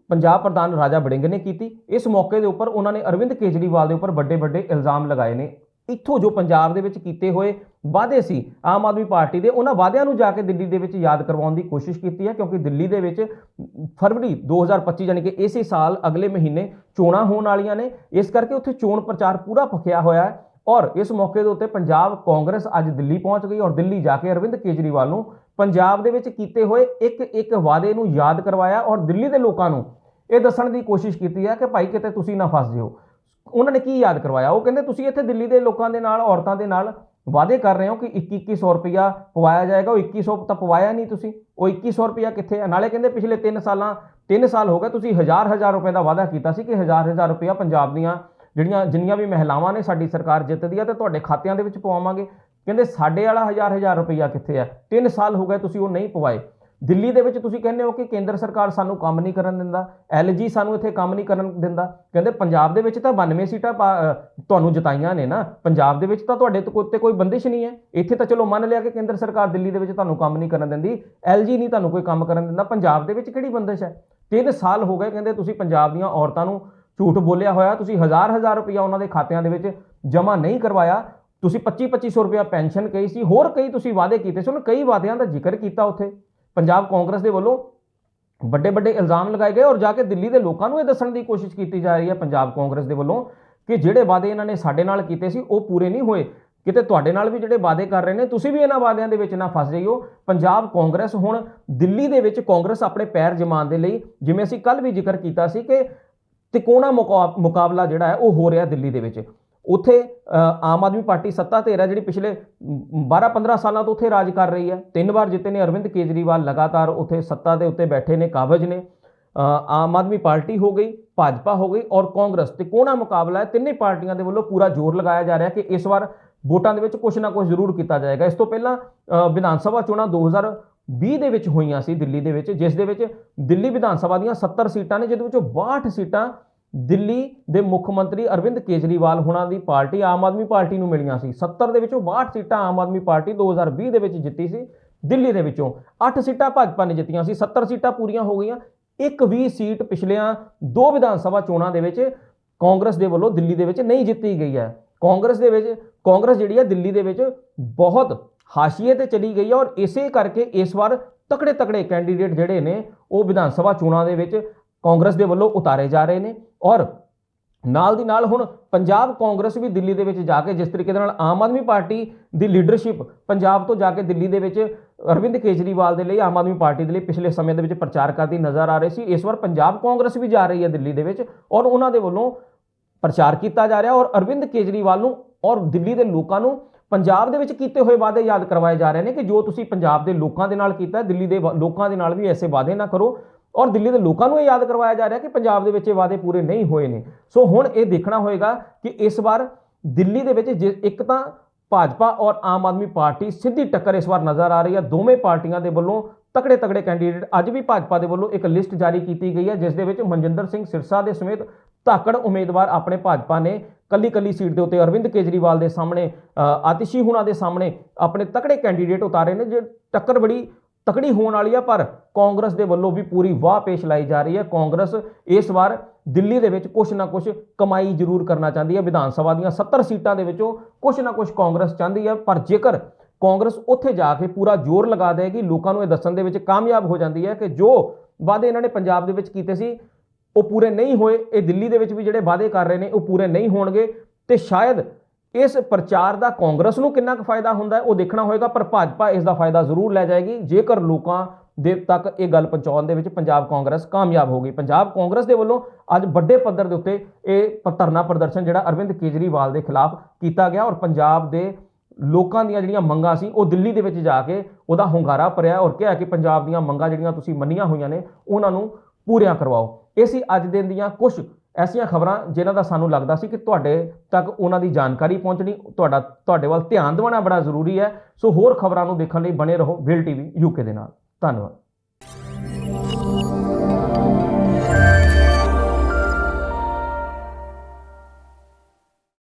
ਪੰਜਾਬ ਪ੍ਰਧਾਨ ਰਾਜਾ ਬੜਿੰਗ ਨੇ ਕੀਤੀ। ਇਸ ਮੌਕੇ ਦੇ ਉੱਪਰ ਉਹਨਾਂ ਨੇ ਅਰਵਿੰਦ ਕੇਜਰੀਵਾਲ ਦੇ ਉੱਪਰ ਵੱਡੇ ਵੱਡੇ ਇਲਜ਼ਾਮ ਲਗਾਏ ਨੇ। ਇੱਥੋਂ ਜੋ ਪੰਜਾਬ ਦੇ ਵਿੱਚ ਕੀਤੇ ਹੋਏ ਵਾਅਦੇ ਸੀ ਆਮ ਆਦਮੀ ਪਾਰਟੀ ਦੇ, ਉਹਨਾਂ ਵਾਅਦਿਆਂ ਨੂੰ ਜਾ ਕੇ ਦਿੱਲੀ ਦੇ ਵਿੱਚ ਯਾਦ ਕਰਵਾਉਣ ਦੀ ਕੋਸ਼ਿਸ਼ ਕੀਤੀ ਹੈ, ਕਿਉਂਕਿ ਦਿੱਲੀ ਦੇ ਵਿੱਚ ਫਰਵਰੀ 2025 ਯਾਨੀ ਕਿ ਇਸੇ ਸਾਲ ਅਗਲੇ ਮਹੀਨੇ ਚੋਣਾਂ ਹੋਣ ਵਾਲੀਆਂ ਨੇ, ਇਸ ਕਰਕੇ ਉੱਥੇ ਚੋਣ ਪ੍ਰਚਾਰ ਪੂਰਾ ਪੱਕਿਆ ਹੋਇਆ ਹੈ ਔਰ ਇਸ ਮੌਕੇ ਦੇ ਉੱਤੇ ਪੰਜਾਬ ਕਾਂਗਰਸ ਅੱਜ ਦਿੱਲੀ ਪਹੁੰਚ ਗਈ ਔਰ ਦਿੱਲੀ ਜਾ ਕੇ ਅਰਵਿੰਦ ਕੇਜਰੀਵਾਲ ਨੂੰ ਪੰਜਾਬ ਦੇ ਵਿੱਚ ਕੀਤੇ ਹੋਏ ਇੱਕ ਇੱਕ ਵਾਅਦੇ ਨੂੰ ਯਾਦ ਕਰਵਾਇਆ ਔਰ ਦਿੱਲੀ ਦੇ ਲੋਕਾਂ ਨੂੰ ਇਹ ਦੱਸਣ ਦੀ ਕੋਸ਼ਿਸ਼ ਕੀਤੀ ਹੈ ਕਿ ਭਾਈ ਕਿਤੇ ਤੁਸੀਂ ਨਾ ਫਸ ਜਿਓ। ਉਹਨਾਂ ਨੇ ਕੀ ਯਾਦ ਕਰਵਾਇਆ? ਉਹ ਕਹਿੰਦੇ, ਤੁਸੀਂ ਇੱਥੇ ਦਿੱਲੀ ਦੇ ਲੋਕਾਂ ਦੇ ਨਾਲ, ਔਰਤਾਂ ਦੇ ਨਾਲ ਵਾਅਦੇ ਕਰ ਰਹੇ ਹੋ ਕਿ 2100 ਰੁਪਇਆ ਪਵਾਇਆ ਜਾਏਗਾ। ਉਹ 2100 ਤਾਂ ਪਵਾਇਆ ਨਹੀਂ ਤੁਸੀਂ। ਉਹ 2100 ਰੁਪਇਆ ਕਿੱਥੇ ਹੈ ਨਾਲੇ ਕਹਿੰਦੇ, ਪਿਛਲੇ 3 ਸਾਲਾਂ 3 ਸਾਲ ਹੋ ਗਏ ਤੁਸੀਂ ਹਜ਼ਾਰ ਹਜ਼ਾਰ ਰੁਪਏ ਦਾ ਵਾਅਦਾ ਕੀਤਾ ਸੀ ਕਿ ਹਜ਼ਾਰ ਹਜ਼ਾਰ ਰੁਪਇਆ ਪੰਜਾਬ ਦੀਆਂ ਜਿਹੜੀਆਂ, ਜਿੰਨੀਆਂ ਵੀ ਮਹਿਲਾਵਾਂ ਨੇ ਸਾਡੀ ਸਰਕਾਰ ਜਿੱਤਦੀ ਆ ਤੇ ਤੁਹਾਡੇ ਖਾਤਿਆਂ ਦੇ ਵਿੱਚ ਪਵਾਵਾਂਗੇ। ਕਹਿੰਦੇ, ਸਾਡੇ ਵਾਲਾ ਹਜ਼ਾਰ ਹਜ਼ਾਰ ਰੁਪਇਆ ਕਿੱਥੇ ਹੈ 3 ਸਾਲ ਹੋ ਗਏ ਤੁਸੀਂ ਉਹ ਨਹੀਂ ਪਵਾਏ। ਦਿੱਲੀ ਦੇ ਵਿੱਚ ਤੁਸੀਂ ਕਹਿੰਦੇ ਹੋ ਕਿ ਕੇਂਦਰ ਸਰਕਾਰ ਸਾਨੂੰ ਕੰਮ ਨਹੀਂ ਕਰਨ ਦਿੰਦਾ ਐਲਜੀ ਸਾਨੂੰ ਇੱਥੇ ਕੰਮ ਨਹੀਂ ਕਰਨ ਦਿੰਦਾ। ਕਹਿੰਦੇ ਪੰਜਾਬ ਦੇ ਵਿੱਚ ਤਾਂ 92 ਸੀਟਾਂ ਪਾ- ਤੁਹਾਨੂੰ ਜਿਤਾਈਆਂ ਨੇ ਨਾ। ਪੰਜਾਬ ਦੇ ਵਿੱਚ ਤਾਂ ਤੁਹਾਡੇ ਤੇ ਕੋਈ ਕੋਈ ਬੰਦਿਸ਼ ਨਹੀਂ ਹੈ। ਇੱਥੇ ਤਾਂ ਚਲੋ ਮੰਨ ਲਿਆ ਕਿ ਕੇਂਦਰ ਸਰਕਾਰ ਦਿੱਲੀ ਦੇ ਵਿੱਚ ਤੁਹਾਨੂੰ ਕੰਮ ਨਹੀਂ ਕਰਨ ਦਿੰਦੀ ਐਲਜੀ ਨਹੀਂ ਤੁਹਾਨੂੰ ਕੋਈ ਕੰਮ ਕਰਨ ਦਿੰਦਾ। ਪੰਜਾਬ ਦੇ ਵਿੱਚ ਕਿਹੜੀ ਬੰਦਿਸ਼ ਹੈ? 3 ਸਾਲ ਹੋ ਗਏ ਕਹਿੰਦੇ ਤੁਸੀਂ ਪੰਜਾਬ ਦੀਆਂ ਔਰਤਾਂ ਨੂੰ ਝੂਠ ਬੋਲਿਆ ਹੋਇਆ, ਤੁਸੀਂ ਹਜ਼ਾਰ ਹਜ਼ਾਰ ਰੁਪਇਆ ਉਹਨਾਂ ਦੇ ਖਾਤਿਆਂ ਦੇ ਵਿੱਚ ਜਮ੍ਹਾਂ ਨਹੀਂ ਕਰਵਾਇਆ। ਤੁਸੀਂ 25 2500 ਰੁਪਇਆ ਪੈਨਸ਼ਨ ਕਹੀ ਸੀ, ਹੋਰ ਕਈ ਤੁਸੀਂ ਵਾਅਦੇ ਕੀਤੇ ਸੀ, ਉਹਨਾਂ ਕਈ ਵਾਅਦਿਆਂ ਦਾ ਜ਼ਿਕਰ ਕੀਤਾ ਉੱਥੇ। ਪੰਜਾਬ ਕਾਂਗਰਸ ਦੇ ਵੱਲੋਂ ਵੱਡੇ ਵੱਡੇ ਇਲਜ਼ਾਮ ਲਗਾਏ ਗਏ ਔਰ ਜਾ ਕੇ ਦਿੱਲੀ ਦੇ ਲੋਕਾਂ ਨੂੰ ਇਹ ਦੱਸਣ ਦੀ ਕੋਸ਼ਿਸ਼ ਕੀਤੀ ਜਾ ਰਹੀ ਹੈ ਪੰਜਾਬ ਕਾਂਗਰਸ ਦੇ ਵੱਲੋਂ ਕਿ ਜਿਹੜੇ ਵਾਅਦੇ ਇਹਨਾਂ ਨੇ ਸਾਡੇ ਨਾਲ ਕੀਤੇ ਸੀ, ਉਹ ਪੂਰੇ ਨਹੀਂ ਹੋਏ। ਕਿਤੇ ਤੁਹਾਡੇ ਨਾਲ ਵੀ ਜਿਹੜੇ ਵਾਅਦੇ ਕਰ ਰਹੇ ਨੇ, ਤੁਸੀਂ ਵੀ ਇਹਨਾਂ ਵਾਅਦਿਆਂ ਦੇ ਵਿੱਚ ਨਾ ਫਸ ਜਾਈਓ। ਪੰਜਾਬ ਕਾਂਗਰਸ ਹੁਣ ਦਿੱਲੀ ਦੇ ਵਿੱਚ ਕਾਂਗਰਸ ਆਪਣੇ ਪੈਰ ਜਮਾਉਣ ਦੇ ਲਈ, ਜਿਵੇਂ ਅਸੀਂ ਕੱਲ ਵੀ ਜ਼ਿਕਰ ਕੀਤਾ ਸੀ ਕਿ ਤਿਕੋਣਾ ਮੁਕਾ- ਮੁਕਾਬਲਾ ਜਿਹੜਾ ਹੈ, ਉਹ ਹੋ ਰਿਹਾ ਦਿੱਲੀ ਦੇ ਵਿੱਚ। ਉੱਥੇ ਆਮ ਆਦਮੀ ਪਾਰਟੀ ਸੱਤਾ ਤੇ ਹੈ ਜਿਹੜੀ ਪਿਛਲੇ 12-15 ਸਾਲਾਂ ਤੋਂ ਉੱਥੇ ਰਾਜ ਕਰ ਰਹੀ ਹੈ। ਤਿੰਨ ਵਾਰ ਜਿੱਤੇ ਨੇ ਅਰਵਿੰਦ ਕੇਜਰੀਵਾਲ, ਲਗਾਤਾਰ ਉੱਥੇ ਸੱਤਾ ਦੇ ਉੱਤੇ ਬੈਠੇ ਨੇ, ਕਾਬਜ ਨੇ। ਆਮ ਆਦਮੀ ਪਾਰਟੀ ਹੋ ਗਈ, ਭਾਜਪਾ ਹੋ ਗਈ ਔਰ ਕਾਂਗਰਸ। ਤਿਕੋਣਾ ਮੁਕਾਬਲਾ ਹੈ, ਤਿੰਨੇ ਪਾਰਟੀਆਂ ਦੇ ਵੱਲੋਂ ਪੂਰਾ ਜ਼ੋਰ ਲਗਾਇਆ ਜਾ ਰਿਹਾ ਕਿ ਇਸ ਵਾਰ ਵੋਟਾਂ ਦੇ ਵਿੱਚ ਕੁਝ ਨਾ ਕੁਝ ਜ਼ਰੂਰ ਕੀਤਾ ਜਾਏਗਾ। ਇਸ ਤੋਂ ਪਹਿਲਾਂ ਵਿਧਾਨ ਸਭਾ ਚੋਣਾਂ 2020 ਦੇ ਵਿੱਚ ਹੋਈਆਂ ਸੀ, ਦਿੱਲੀ ਦੇ ਵਿੱਚ, ਜਿਸ ਦੇ ਵਿੱਚ ਦਿੱਲੀ ਵਿਧਾਨ ਸਭਾ ਦੀਆਂ 70 ਸੀਟਾਂ ਨੇ, ਜਿਹਦੇ ਵਿੱਚੋਂ 62 ਸੀਟਾਂ ਦਿੱਲੀ ਦੇ ਮੁੱਖ ਮੰਤਰੀ ਅਰਵਿੰਦ ਕੇਜਰੀਵਾਲ ਹੁਣਾਂ ਦੀ ਪਾਰਟੀ ਆਮ ਆਦਮੀ ਪਾਰਟੀ ਨੂੰ ਮਿਲੀਆਂ ਸੀ। 70 ਦੇ ਵਿੱਚੋਂ 62 ਸੀਟਾਂ ਆਮ ਆਦਮੀ ਪਾਰਟੀ 2020 ਦੇ ਵਿੱਚ ਜਿੱਤੀ ਸੀ। ਦਿੱਲੀ ਦੇ ਵਿੱਚੋਂ 8 ਸੀਟਾਂ ਭਾਜਪਾ ਨੇ ਜਿੱਤੀਆਂ ਸੀ। 70 ਸੀਟਾਂ ਪੂਰੀਆਂ ਹੋ ਗਈਆਂ। ਇੱਕ ਵੀ ਸੀਟ ਪਿਛਲੀਆਂ ਦੋ ਵਿਧਾਨ ਸਭਾ ਚੋਣਾਂ ਦੇ ਵਿੱਚ ਕਾਂਗਰਸ ਦੇ ਵੱਲੋਂ ਦਿੱਲੀ ਦੇ ਵਿੱਚ ਨਹੀਂ ਜਿੱਤੀ ਗਈ ਹੈ। ਕਾਂਗਰਸ ਦੇ ਵਿੱਚ, ਕਾਂਗਰਸ ਜਿਹੜੀ ਹੈ ਦਿੱਲੀ ਦੇ ਵਿੱਚ ਬਹੁਤ ਹਾਸ਼ੀਏ ਤੇ ਚਲੀ ਗਈ ਹੈ ਔਰ ਇਸੇ ਕਰਕੇ ਇਸ ਵਾਰ ਤਕੜੇ ਤਕੜੇ ਕੈਂਡੀਡੇਟ ਜਿਹੜੇ ਨੇ ਉਹ ਵਿਧਾਨ ਸਭਾ ਚੋਣਾਂ ਦੇ ਵਿੱਚ ਕਾਂਗਰਸ ਦੇ ਵੱਲੋਂ ਉਤਾਰੇ ਜਾ ਰਹੇ ਨੇ ਔਰ ਨਾਲ ਦੀ ਨਾਲ ਹੁਣ ਪੰਜਾਬ ਕਾਂਗਰਸ ਵੀ ਦਿੱਲੀ ਦੇ ਵਿੱਚ ਜਾ ਕੇ ਜਿਸ ਤਰੀਕੇ ਦੇ ਨਾਲ ਆਮ ਆਦਮੀ ਪਾਰਟੀ ਦੀ ਲੀਡਰਸ਼ਿਪ ਪੰਜਾਬ ਤੋਂ ਜਾ ਕੇ ਦਿੱਲੀ ਦੇ ਵਿੱਚ ਅਰਵਿੰਦ ਕੇਜਰੀਵਾਲ ਦੇ ਲਈ ਆਮ ਆਦਮੀ ਪਾਰਟੀ ਦੇ ਲਈ ਪਿਛਲੇ ਸਮੇਂ ਦੇ ਵਿੱਚ ਪ੍ਰਚਾਰ ਕਰਦੀ ਨਜ਼ਰ ਆ ਰਹੀ ਸੀ। ਇਸ ਵਾਰ ਪੰਜਾਬ ਕਾਂਗਰਸ ਵੀ ਜਾ ਰਹੀ ਹੈ ਦਿੱਲੀ ਦੇ ਵਿੱਚ ਔਰ ਉਹਨਾਂ ਦੇ ਵੱਲੋਂ ਪ੍ਰਚਾਰ ਕੀਤਾ ਜਾ ਰਿਹਾ ਔਰ ਅਰਵਿੰਦ ਕੇਜਰੀਵਾਲ ਨੂੰ ਔਰ ਦਿੱਲੀ ਦੇ ਲੋਕਾਂ ਨੂੰ ਪੰਜਾਬ ਦੇ ਵਿੱਚ ਕੀਤੇ ਹੋਏ ਵਾਅਦੇ ਯਾਦ ਕਰਵਾਏ ਜਾ ਰਹੇ ਨੇ ਕਿ ਜੋ ਤੁਸੀਂ ਪੰਜਾਬ ਦੇ ਲੋਕਾਂ ਦੇ ਨਾਲ ਕੀਤਾ, ਦਿੱਲੀ ਦੇ ਵਾ- ਲੋਕਾਂ ਦੇ ਨਾਲ ਵੀ ਐਸੇ ਵਾਅਦੇ ਨਾ ਕਰੋ। ਔਰ ਦਿੱਲੀ ਦੇ ਲੋਕਾਂ ਨੂੰ ਇਹ ਯਾਦ ਕਰਵਾਇਆ ਜਾ ਰਿਹਾ ਕਿ ਪੰਜਾਬ ਦੇ ਵਿੱਚ ਇਹ ਵਾਅਦੇ ਪੂਰੇ ਨਹੀਂ ਹੋਏ ਨੇ। ਸੋ ਹੁਣ ਇਹ ਦੇਖਣਾ ਹੋਏਗਾ ਕਿ ਇਸ ਵਾਰ ਦਿੱਲੀ ਦੇ ਵਿੱਚ ਜੇ- ਇੱਕ ਤਾਂ ਭਾਜਪਾ ਔਰ ਆਮ ਆਦਮੀ ਪਾਰਟੀ ਸਿੱਧੀ ਟੱਕਰ ਇਸ ਵਾਰ ਨਜ਼ਰ ਆ ਰਹੀ ਹੈ। ਦੋਵੇਂ ਪਾਰਟੀਆਂ ਦੇ ਵੱਲੋਂ ਤਕੜੇ ਤਕੜੇ ਕੈਂਡੀਡੇਟ ਅੱਜ ਵੀ ਭਾਜਪਾ ਦੇ ਵੱਲੋਂ ਇੱਕ ਲਿਸਟ ਜਾਰੀ ਕੀਤੀ ਗਈ ਹੈ, ਜਿਸ ਦੇ ਵਿੱਚ ਮਨਜਿੰਦਰ ਸਿੰਘ ਸਿਰਸਾ ਦੇ ਸਮੇਤ ਧਾਕੜ ਉਮੀਦਵਾਰ ਆਪਣੇ ਭਾਜਪਾ ਨੇ ਕੱਲੀ ਕੱਲੀ ਸੀਟ ਦੇ ਉੱਤੇ ਅਰਵਿੰਦ ਕੇਜਰੀਵਾਲ ਦੇ ਸਾਹਮਣੇ ਆਤਿਸ਼ੀ ਹੁਣਾ ਦੇ ਸਾਹਮਣੇ ਆਪਣੇ ਤਕੜੇ ਕੈਂਡੀਡੇਟ ਉਤਾਰੇ ਨੇ, ਜੇ ਟੱਕਰ ਬੜੀ ਤਕੜੀ ਹੋਣ ਵਾਲੀ ਆ, ਪਰ ਕਾਂਗਰਸ ਦੇ ਵੱਲੋਂ ਵੀ ਪੂਰੀ ਵਾਹ ਪੇਸ਼ ਲਾਈ ਜਾ ਰਹੀ ਹੈ। ਕਾਂਗਰਸ ਇਸ ਵਾਰ ਦਿੱਲੀ ਦੇ ਵਿੱਚ ਕੁਝ ਨਾ ਕੁਝ ਕਮਾਈ ਜ਼ਰੂਰ ਕਰਨਾ ਚਾਹੁੰਦੀ ਹੈ। ਵਿਧਾਨ ਸਭਾ ਦੀਆਂ 70 ਸੀਟਾਂ ਦੇ ਵਿੱਚੋਂ ਕੁਝ ਨਾ ਕੁਝ ਕਾਂਗਰਸ ਚਾਹੁੰਦੀ ਹੈ, ਪਰ ਜੇਕਰ ਕਾਂਗਰਸ ਉੱਥੇ ਜਾ ਕੇ ਪੂਰਾ ਜ਼ੋਰ ਲਗਾ ਦੇਗੀ, ਲੋਕਾਂ ਨੂੰ ਇਹ ਦੱਸਣ ਦੇ ਵਿੱਚ ਕਾਮਯਾਬ ਹੋ ਜਾਂਦੀ ਹੈ ਕਿ ਜੋ ਵਾਅਦੇ ਇਹਨਾਂ ਨੇ ਪੰਜਾਬ ਦੇ ਵਿੱਚ ਕੀਤੇ ਸੀ, ਉਹ ਪੂਰੇ ਨਹੀਂ ਹੋਏ। ਇਹ ਦਿੱਲੀ ਦੇ ਵਿੱਚ ਵੀ ਜਿਹੜੇ ਵਾਅਦੇ ਕਰ ਰਹੇ ਨੇ, ਉਹ ਪੂਰੇ ਨਹੀਂ ਹੋਣਗੇ ਤੇ ਸ਼ਾਇਦ ਇਸ ਪ੍ਰਚਾਰ ਦਾ ਕਾਂਗਰਸ ਨੂੰ ਕਿੰਨਾ ਕੁ ਫਾਇਦਾ ਹੁੰਦਾ ਉਹ ਦੇਖਣਾ ਹੋਏਗਾ, ਪਰ ਭਾਜਪਾ ਇਸ ਦਾ ਫਾਇਦਾ ਜ਼ਰੂਰ ਲੈ ਜਾਏਗੀ। ਜੇਕਰ ਲੋਕਾਂ ਦੇ ਤੱਕ ਇਹ ਗੱਲ ਪਹੁੰਚਾਉਣ ਦੇ ਵਿੱਚ ਪੰਜਾਬ ਕਾਂਗਰਸ ਕਾਮਯਾਬ ਹੋ ਗਈ। ਪੰਜਾਬ ਕਾਂਗਰਸ ਦੇ ਵੱਲੋਂ ਅੱਜ ਵੱਡੇ ਪੱਧਰ ਦੇ ਉੱਤੇ ਇਹ ਧਰਨਾ ਪ੍ਰਦਰਸ਼ਨ ਜਿਹੜਾ ਅਰਵਿੰਦ ਕੇਜਰੀਵਾਲ ਦੇ ਖਿਲਾਫ ਕੀਤਾ ਗਿਆ ਔਰ ਪੰਜਾਬ ਦੇ ਲੋਕਾਂ ਦੀਆਂ ਜਿਹੜੀਆਂ ਮੰਗਾਂ ਸੀ, ਉਹ ਦਿੱਲੀ ਦੇ ਵਿੱਚ ਜਾ ਕੇ ਉਹਦਾ ਹੁੰਗਾਰਾ ਭਰਿਆ ਔਰ ਕਿਹਾ ਕਿ ਪੰਜਾਬ ਦੀਆਂ ਮੰਗਾਂ ਜਿਹੜੀਆਂ ਤੁਸੀਂ ਮੰਨੀਆਂ ਹੋਈਆਂ ਨੇ, ਉਹਨਾਂ ਨੂੰ ਪੂਰੀਆਂ ਕਰਵਾਓ। ਇਹ ਸੀ ਅੱਜ ਦਿਨ ਦੀਆਂ ਕੁਝ ਐਸੀਆਂ ਖਬਰਾਂ ਜਿਨ੍ਹਾਂ ਦਾ ਸਾਨੂੰ ਲੱਗਦਾ ਸੀ ਕਿ ਤੁਹਾਡੇ ਤੱਕ ਉਹਨਾਂ ਦੀ ਜਾਣਕਾਰੀ ਪਹੁੰਚਣੀ ਤੁਹਾਡਾ, ਤੁਹਾਡੇ ਵੱਲ ਧਿਆਨ ਦਿਵਾਉਣਾ ਬੜਾ ਜ਼ਰੂਰੀ ਹੈ। ਸੋ ਹੋਰ ਖਬਰਾਂ ਨੂੰ ਦੇਖਣ ਲਈ ਬਣੇ ਰਹੋ ਵਿਲ ਟੀਵੀ ਯੂਕੇ ਦੇ ਨਾਲ। ਧੰਨਵਾਦ।